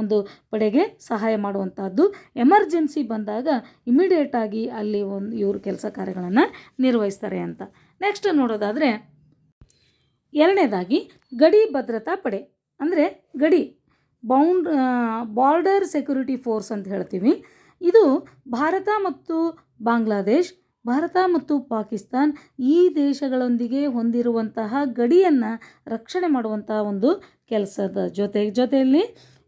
ಒಂದು ಪಡೆಗೆ ಸಹಾಯ ಮಾಡುವಂಥದ್ದು ಎಮರ್ಜೆನ್ಸಿ ಬಂದಾಗ ಇಮಿಡಿಯೇಟಾಗಿ ಅಲ್ಲಿ ಒಂದು ಇವರು ಕೆಲಸ ಕಾರ್ಯಗಳನ್ನು ನಿರ್ವಹಿಸ್ತಾರೆ ಅಂತ. ನೆಕ್ಸ್ಟ್ ನೋಡೋದಾದರೆ ಎರಡನೇದಾಗಿ ಗಡಿ ಭದ್ರತಾ ಪಡೆ. ಅಂದರೆ ಗಡಿ, ಬೌಂಡ್ ಬಾರ್ಡರ್ ಸೆಕ್ಯೂರಿಟಿ ಫೋರ್ಸ್ ಅಂತ ಹೇಳ್ತೀವಿ. ಇದು ಭಾರತ ಮತ್ತು ಬಾಂಗ್ಲಾದೇಶ್ ಭಾರತ ಮತ್ತು ಪಾಕಿಸ್ತಾನ್ ಈ ದೇಶಗಳೊಂದಿಗೆ ಹೊಂದಿರುವಂತಹ ಗಡಿಯನ್ನು ರಕ್ಷಣೆ ಮಾಡುವಂತಹ ಒಂದು ಕೆಲಸದ ಜೊತೆ, ಜೊತೆಯಲ್ಲಿ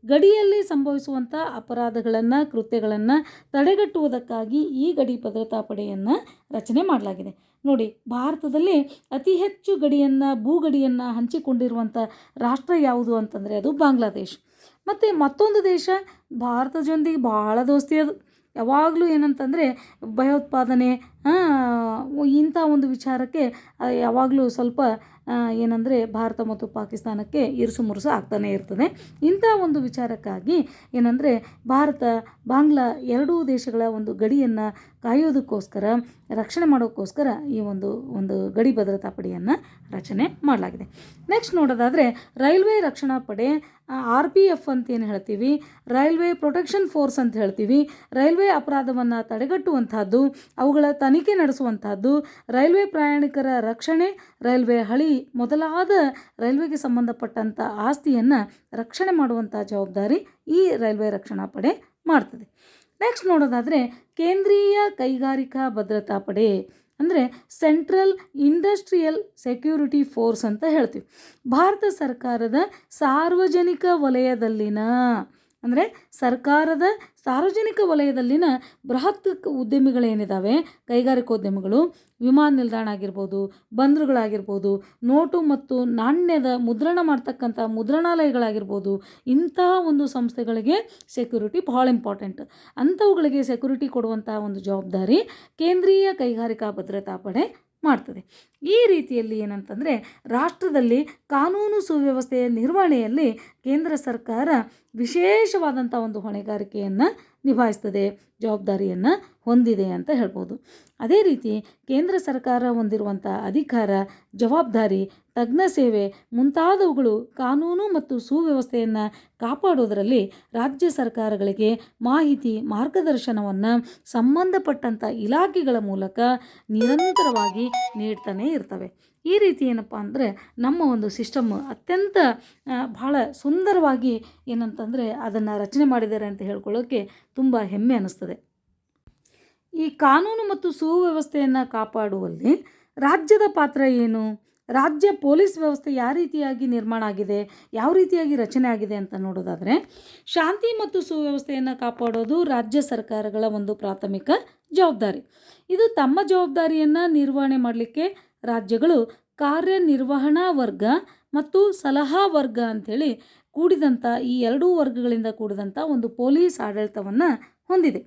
ಗಡಿಯಲ್ಲಿ ಸಂಭವಿಸುವಂಥ ಅಪರಾಧಗಳನ್ನು, ಕೃತ್ಯಗಳನ್ನು ತಡೆಗಟ್ಟುವುದಕ್ಕಾಗಿ ಈ ಗಡಿ ಭದ್ರತಾ ಪಡೆಯನ್ನು ರಚನೆ ಮಾಡಲಾಗಿದೆ. ನೋಡಿ, ಭಾರತದಲ್ಲಿ ಅತಿ ಹೆಚ್ಚು ಗಡಿಯನ್ನು, ಭೂಗಡಿಯನ್ನು ಹಂಚಿಕೊಂಡಿರುವಂಥ ರಾಷ್ಟ್ರ ಯಾವುದು ಅಂತಂದರೆ ಅದು ಬಾಂಗ್ಲಾದೇಶ್. ಮತ್ತು ಮತ್ತೊಂದು ದೇಶ, ಭಾರತದೊಂದಿಗೆ ಭಾಳ ದೋಸ್ತಿ ಅದು. ಯಾವಾಗಲೂ ಏನಂತಂದರೆ ಭಯೋತ್ಪಾದನೆ ಇಂಥ ಒಂದು ವಿಚಾರಕ್ಕೆ ಯಾವಾಗಲೂ ಸ್ವಲ್ಪ ಏನಂದರೆ ಭಾರತ ಮತ್ತು ಪಾಕಿಸ್ತಾನಕ್ಕೆ ಇರುಸು ಮುರುಸು ಆಗ್ತಾನೇ ಇರ್ತದೆ. ಇಂಥ ಒಂದು ವಿಚಾರಕ್ಕಾಗಿ ಏನಂದರೆ ಭಾರತ, ಬಾಂಗ್ಲಾ ಎರಡೂ ದೇಶಗಳ ಒಂದು ಗಡಿಯನ್ನು ಕಾಯೋದಕ್ಕೋಸ್ಕರ, ರಕ್ಷಣೆ ಮಾಡೋಕ್ಕೋಸ್ಕರ ಈ ಒಂದು ಒಂದು ಗಡಿ ಭದ್ರತಾ ಪಡೆಯನ್ನು ರಚನೆ ಮಾಡಲಾಗಿದೆ. ನೆಕ್ಸ್ಟ್ ನೋಡೋದಾದರೆ, ರೈಲ್ವೆ ರಕ್ಷಣಾ ಪಡೆ ಆರ್ ಪಿ ಎಫ್ ಅಂತ ಏನು ಹೇಳ್ತೀವಿ? ರೈಲ್ವೆ ಪ್ರೊಟೆಕ್ಷನ್ ಫೋರ್ಸ್ ಅಂತ ಹೇಳ್ತೀವಿ. ರೈಲ್ವೆ ಅಪರಾಧವನ್ನು ತಡೆಗಟ್ಟುವಂಥದ್ದು ಅವುಗಳ ತನಿಖೆ ನಡೆಸುವಂತಹದ್ದು ರೈಲ್ವೆ ಪ್ರಯಾಣಿಕರ ರಕ್ಷಣೆ, ರೈಲ್ವೆ ಹಳಿ ಮೊದಲಾದ ರೈಲ್ವೆಗೆ ಸಂಬಂಧಪಟ್ಟಂಥ ಆಸ್ತಿಯನ್ನು ರಕ್ಷಣೆ ಮಾಡುವಂಥ ಜವಾಬ್ದಾರಿ ಈ ರೈಲ್ವೆ ರಕ್ಷಣಾ ಪಡೆ ಮಾಡ್ತದೆ. ನೆಕ್ಸ್ಟ್ ನೋಡೋದಾದರೆ ಕೇಂದ್ರೀಯ ಕೈಗಾರಿಕಾ ಭದ್ರತಾ ಪಡೆ ಅಂದರೆ ಸೆಂಟ್ರಲ್ ಇಂಡಸ್ಟ್ರಿಯಲ್ ಸೆಕ್ಯೂರಿಟಿ ಫೋರ್ಸ್ ಅಂತ ಹೇಳ್ತೀವಿ. ಭಾರತ ಸರ್ಕಾರದ ಸಾರ್ವಜನಿಕ ವಲಯದಲ್ಲಿನ ಅಂದರೆ ಸರ್ಕಾರದ ಸಾರ್ವಜನಿಕ ವಲಯದಲ್ಲಿನ ಬೃಹತ್ ಉದ್ಯಮಿಗಳೇನಿದ್ದಾವೆ ಕೈಗಾರಿಕೋದ್ಯಮಿಗಳು, ವಿಮಾನ ನಿಲ್ದಾಣ ಆಗಿರ್ಬೋದು, ಬಂದರುಗಳಾಗಿರ್ಬೋದು, ನೋಟು ಮತ್ತು ನಾಣ್ಯದ ಮುದ್ರಣ ಮಾಡ್ತಕ್ಕಂಥ ಮುದ್ರಣಾಲಯಗಳಾಗಿರ್ಬೋದು, ಇಂತಹ ಒಂದು ಸಂಸ್ಥೆಗಳಿಗೆ ಸೆಕ್ಯೂರಿಟಿ ಬಹಳ ಇಂಪಾರ್ಟೆಂಟ್ ಅಂಥವುಗಳಿಗೆ ಸೆಕ್ಯೂರಿಟಿ ಕೊಡುವಂತಹ ಒಂದು ಜವಾಬ್ದಾರಿ ಕೇಂದ್ರೀಯ ಕೈಗಾರಿಕಾ ಭದ್ರತಾ ಪಡೆ ಮಾಡ್ತದೆ. ಈ ರೀತಿಯಲ್ಲಿ ಏನಂತಂದರೆ ರಾಷ್ಟ್ರದಲ್ಲಿ ಕಾನೂನು ಸುವ್ಯವಸ್ಥೆಯ ನಿರ್ವಹಣೆಯಲ್ಲಿ ಕೇಂದ್ರ ಸರ್ಕಾರ ವಿಶೇಷವಾದಂಥ ಒಂದು ಹೊಣೆಗಾರಿಕೆಯನ್ನು ನಿಭಾಯಿಸ್ತದೆ. ಜವಾಬ್ದಾರಿಯನ್ನು ಹೊಂದಿದೆ ಅಂತ ಹೇಳ್ಬೋದು. ಅದೇ ರೀತಿ ಕೇಂದ್ರ ಸರ್ಕಾರ ಹೊಂದಿರುವಂಥ ಅಧಿಕಾರ, ಜವಾಬ್ದಾರಿ, ತಜ್ಞ ಸೇವೆ ಮುಂತಾದವುಗಳು ಕಾನೂನು ಮತ್ತು ಸುವ್ಯವಸ್ಥೆಯನ್ನು ಕಾಪಾಡೋದರಲ್ಲಿ ರಾಜ್ಯ ಸರ್ಕಾರಗಳಿಗೆ ಮಾಹಿತಿ, ಮಾರ್ಗದರ್ಶನವನ್ನು ಸಂಬಂಧಪಟ್ಟಂಥ ಇಲಾಖೆಗಳ ಮೂಲಕ ನಿರಂತರವಾಗಿ ನೀಡ್ತಾನೇ ಇರ್ತವೆ. ಈ ರೀತಿ ಏನಪ್ಪ ಅಂದರೆ ನಮ್ಮ ಒಂದು ಸಿಸ್ಟಮ್ ಅತ್ಯಂತ ಭಾಳ ಸುಂದರವಾಗಿ ಏನಂತಂದರೆ ಅದನ್ನು ರಚನೆ ಮಾಡಿದ್ದಾರೆ ಅಂತ ಹೇಳ್ಕೊಳ್ಳೋಕ್ಕೆ ತುಂಬ ಹೆಮ್ಮೆ ಅನ್ನಿಸ್ತದೆ ಈ ಕಾನೂನು ಮತ್ತು ಸುವ್ಯವಸ್ಥೆಯನ್ನು ಕಾಪಾಡುವಲ್ಲಿ ರಾಜ್ಯದ ಪಾತ್ರ ಏನು? ರಾಜ್ಯ ಪೊಲೀಸ್ ವ್ಯವಸ್ಥೆ ಯಾವ ರೀತಿಯಾಗಿ ನಿರ್ಮಾಣ ಆಗಿದೆ? ಯಾವ ರೀತಿಯಾಗಿ ರಚನೆ ಆಗಿದೆ ಅಂತ ನೋಡೋದಾದರೆ, ಶಾಂತಿ ಮತ್ತು ಸುವ್ಯವಸ್ಥೆಯನ್ನು ಕಾಪಾಡೋದು ರಾಜ್ಯ ಸರ್ಕಾರಗಳ ಒಂದು ಪ್ರಾಥಮಿಕ ಜವಾಬ್ದಾರಿ. ಇದು ತಮ್ಮ ಜವಾಬ್ದಾರಿಯನ್ನು ನಿರ್ವಹಣೆ ಮಾಡಲಿಕ್ಕೆ ರಾಜ್ಯಗಳು ಕಾರ್ಯನಿರ್ವಹಣಾ ವರ್ಗ ಮತ್ತು ಸಲಹಾ ವರ್ಗ ಅಂಥೇಳಿ ಕೂಡಿದಂಥ, ಈ ಎರಡೂ ವರ್ಗಗಳಿಂದ ಕೂಡಿದಂಥ ಒಂದು ಪೊಲೀಸ್ ಆಡಳಿತವನ್ನು ಹೊಂದಿದೆ.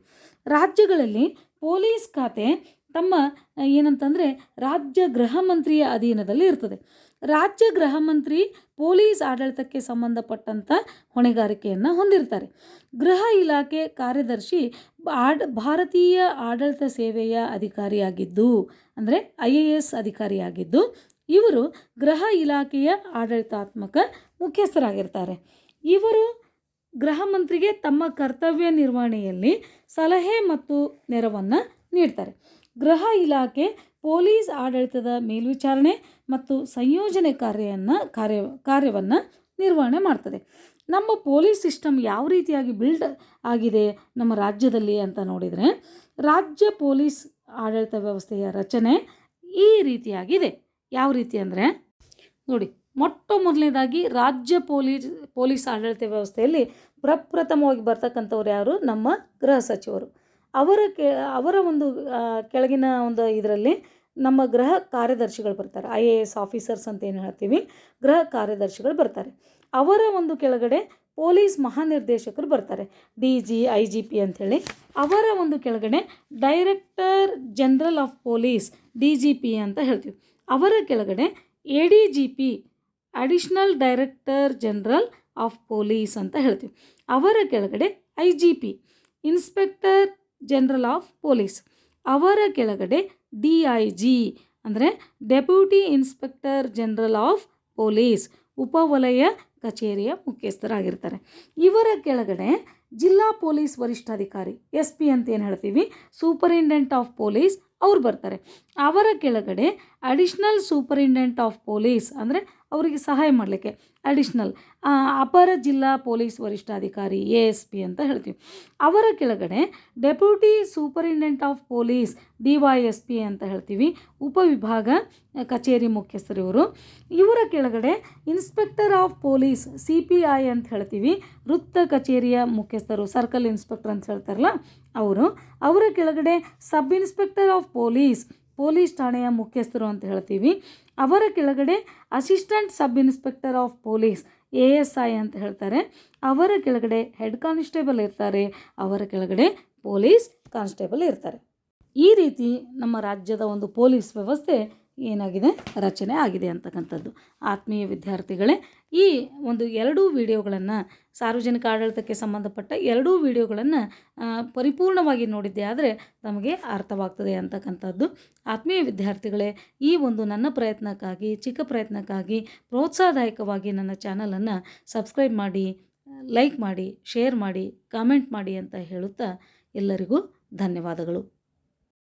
ರಾಜ್ಯಗಳಲ್ಲಿ ಪೊಲೀಸ್ ಖಾತೆ ತಮ್ಮ ಏನಂತಂದರೆ ರಾಜ್ಯ ಗೃಹ ಮಂತ್ರಿಯ ಅಧೀನದಲ್ಲಿ ಇರ್ತದೆ. ರಾಜ್ಯ ಗೃಹ ಮಂತ್ರಿ ಪೊಲೀಸ್ ಆಡಳಿತಕ್ಕೆ ಸಂಬಂಧಪಟ್ಟಂಥ ಹೊಣೆಗಾರಿಕೆಯನ್ನು ಹೊಂದಿರ್ತಾರೆ. ಗೃಹ ಇಲಾಖೆ ಕಾರ್ಯದರ್ಶಿ ಆಡ್, ಭಾರತೀಯ ಆಡಳಿತ ಸೇವೆಯ ಅಧಿಕಾರಿಯಾಗಿದ್ದು, ಅಂದರೆ ಐ ಎ ಎಸ್ ಅಧಿಕಾರಿಯಾಗಿದ್ದು, ಇವರು ಗೃಹ ಇಲಾಖೆಯ ಆಡಳಿತಾತ್ಮಕ ಮುಖ್ಯಸ್ಥರಾಗಿರ್ತಾರೆ. ಇವರು ಗೃಹ ಮಂತ್ರಿಗೆ ತಮ್ಮ ಕರ್ತವ್ಯ ನಿರ್ವಹಣೆಯಲ್ಲಿ ಸಲಹೆ ಮತ್ತು ನೆರವನ್ನು ನೀಡ್ತಾರೆ. ಗೃಹ ಇಲಾಖೆ, ಪೊಲೀಸ್ ಆಡಳಿತದ ಮೇಲ್ವಿಚಾರಣೆ ಮತ್ತು ಸಂಯೋಜನೆ ಕಾರ್ಯವನ್ನು ಕಾರ್ಯ, ಕಾರ್ಯವನ್ನು ನಿರ್ವಹಣೆ ಮಾಡ್ತದೆ. ನಮ್ಮ ಪೊಲೀಸ್ ಸಿಸ್ಟಮ್ ಯಾವ ರೀತಿಯಾಗಿ ಬಿಲ್ಡ್ ಆಗಿದೆ ನಮ್ಮ ರಾಜ್ಯದಲ್ಲಿ ಅಂತ ನೋಡಿದರೆ, ರಾಜ್ಯ ಪೊಲೀಸ್ ಆಡಳಿತ ವ್ಯವಸ್ಥೆಯ ರಚನೆ ಈ ರೀತಿಯಾಗಿದೆ. ಯಾವ ರೀತಿ ಅಂದರೆ, ನೋಡಿ ಮೊಟ್ಟ ಮೊದಲನೇದಾಗಿ ರಾಜ್ಯ ಪೊಲೀಸ್ ಪೊಲೀಸ್ ಆಡಳಿತ ವ್ಯವಸ್ಥೆಯಲ್ಲಿ ಪ್ರಪ್ರಥಮವಾಗಿ ಬರ್ತಕ್ಕಂಥವ್ರು ಯಾರು? ನಮ್ಮ ಗೃಹ ಸಚಿವರು. ಅವರ ಕೆ, ಅವರ ಒಂದು ಕೆಳಗಿನ ಒಂದು ಇದರಲ್ಲಿ ನಮ್ಮ ಗೃಹ ಕಾರ್ಯದರ್ಶಿಗಳು ಬರ್ತಾರೆ. ಐ ಎ ಎಸ್ ಆಫೀಸರ್ಸ್ ಅಂತ ಏನು ಹೇಳ್ತೀವಿ? ಗೃಹ ಕಾರ್ಯದರ್ಶಿಗಳು ಬರ್ತಾರೆ. ಅವರ ಒಂದು ಕೆಳಗಡೆ ಪೊಲೀಸ್ ಮಹಾನಿರ್ದೇಶಕರು ಬರ್ತಾರೆ. D G, I G P ಅಂಥೇಳಿ. ಅವರ ಒಂದು ಕೆಳಗಡೆ director general of police, D G P ಅಂತ ಹೇಳ್ತೀವಿ. ಅವರ ಕೆಳಗಡೆ A D G P additional director general of police ಅಂತ ಹೇಳ್ತೀವಿ. ಅವರ ಕೆಳಗಡೆ I G P inspector general of police. ಅವರ ಕೆಳಗಡೆ ಡಿ ಐ ಜಿ ಅಂದರೆ deputy inspector general of police ಉಪವಲಯ ಕಚೇರಿಯ ಮುಖ್ಯಸ್ಥರಾಗಿರ್ತಾರೆ. ಇವರ ಕೆಳಗಡೆ ಜಿಲ್ಲಾ ಪೊಲೀಸ್ ವರಿಷ್ಠಾಧಿಕಾರಿ ಎಸ್ ಪಿ ಅಂತ ಏನು ಹೇಳ್ತೀವಿ? ಸೂಪರಿಂಟೆಂಡೆಂಟ್ ಆಫ್ ಪೊಲೀಸ್ ಅವ್ರು ಬರ್ತಾರೆ. ಅವರ ಕೆಳಗಡೆ ಅಡಿಷ್ನಲ್ ಸೂಪರಿಂಟೆಂಡೆಂಟ್ ಆಫ್ ಪೊಲೀಸ್ ಅಂದರೆ ಅವರಿಗೆ ಸಹಾಯ ಮಾಡಲಿಕ್ಕೆ ಅಡಿಷ್ನಲ್ ಅಪರ ಜಿಲ್ಲಾ ಪೊಲೀಸ್ ವರಿಷ್ಠಾಧಿಕಾರಿ ಎ ಎಸ್ ಪಿ ಅಂತ ಹೇಳ್ತೀವಿ. ಅವರ ಕೆಳಗಡೆ deputy superintendent of police D Y S P ಅಂತ ಹೇಳ್ತೀವಿ. ಉಪವಿಭಾಗ, ಕಚೇರಿ ಮುಖ್ಯಸ್ಥರು ಇವರು. ಇವರ ಕೆಳಗಡೆ inspector of police C P I ಅಂತ ಹೇಳ್ತೀವಿ. ವೃತ್ತ ಕಚೇರಿಯ ಮುಖ್ಯಸ್ಥರು ಸರ್ಕಲ್ ಇನ್ಸ್ಪೆಕ್ಟರ್ ಅಂತ ಹೇಳ್ತಾರಲ್ಲ ಅವರು. ಅವರ ಕೆಳಗಡೆ sub inspector of police police ಠಾಣೆಯ ಮುಖ್ಯಸ್ಥರು ಅಂತ ಹೇಳ್ತೀವಿ. ಅವರ ಕೆಳಗಡೆ assistant sub inspector of police A S I ಅಂತ ಹೇಳ್ತಾರೆ. ಅವರ ಕೆಳಗಡೆ ಹೆಡ್ ಕಾನ್ಸ್ಟೇಬಲ್ ಇರ್ತಾರೆ. ಅವರ ಕೆಳಗಡೆ ಪೊಲೀಸ್ ಕಾನ್ಸ್ಟೇಬಲ್ ಇರ್ತಾರೆ. ಈ ರೀತಿ ನಮ್ಮ ರಾಜ್ಯದ ಒಂದು ಪೊಲೀಸ್ ವ್ಯವಸ್ಥೆ ಏನಾಗಿದೆ? ರಚನೆ ಆಗಿದೆ ಅಂತಕ್ಕಂಥದ್ದು. ಆತ್ಮೀಯ ವಿದ್ಯಾರ್ಥಿಗಳೇ, ಈ ಒಂದು ಎರಡೂ ವಿಡಿಯೋಗಳನ್ನು ಸಾರ್ವಜನಿಕ ಆಡಳಿತಕ್ಕೆ ಸಂಬಂಧಪಟ್ಟ ಎರಡೂ ವಿಡಿಯೋಗಳನ್ನು ಪರಿಪೂರ್ಣವಾಗಿ ನೋಡಿದ್ದೆ. ಆದರೆ ನಮಗೆ ಅರ್ಥವಾಗ್ತದೆ ಅಂತಕ್ಕಂಥದ್ದು. ಆತ್ಮೀಯ ವಿದ್ಯಾರ್ಥಿಗಳೇ, ಈ ಒಂದು ನನ್ನ ಪ್ರಯತ್ನಕ್ಕಾಗಿ, ಚಿಕ್ಕ ಪ್ರಯತ್ನಕ್ಕಾಗಿ, ಪ್ರೋತ್ಸಾಹದಾಯಕವಾಗಿ ನನ್ನ ಚಾನಲನ್ನು ಸಬ್ಸ್ಕ್ರೈಬ್ ಮಾಡಿ, ಲೈಕ್ ಮಾಡಿ, ಶೇರ್ ಮಾಡಿ, ಕಾಮೆಂಟ್ ಮಾಡಿ ಅಂತ ಹೇಳುತ್ತಾ ಎಲ್ಲರಿಗೂ ಧನ್ಯವಾದಗಳು.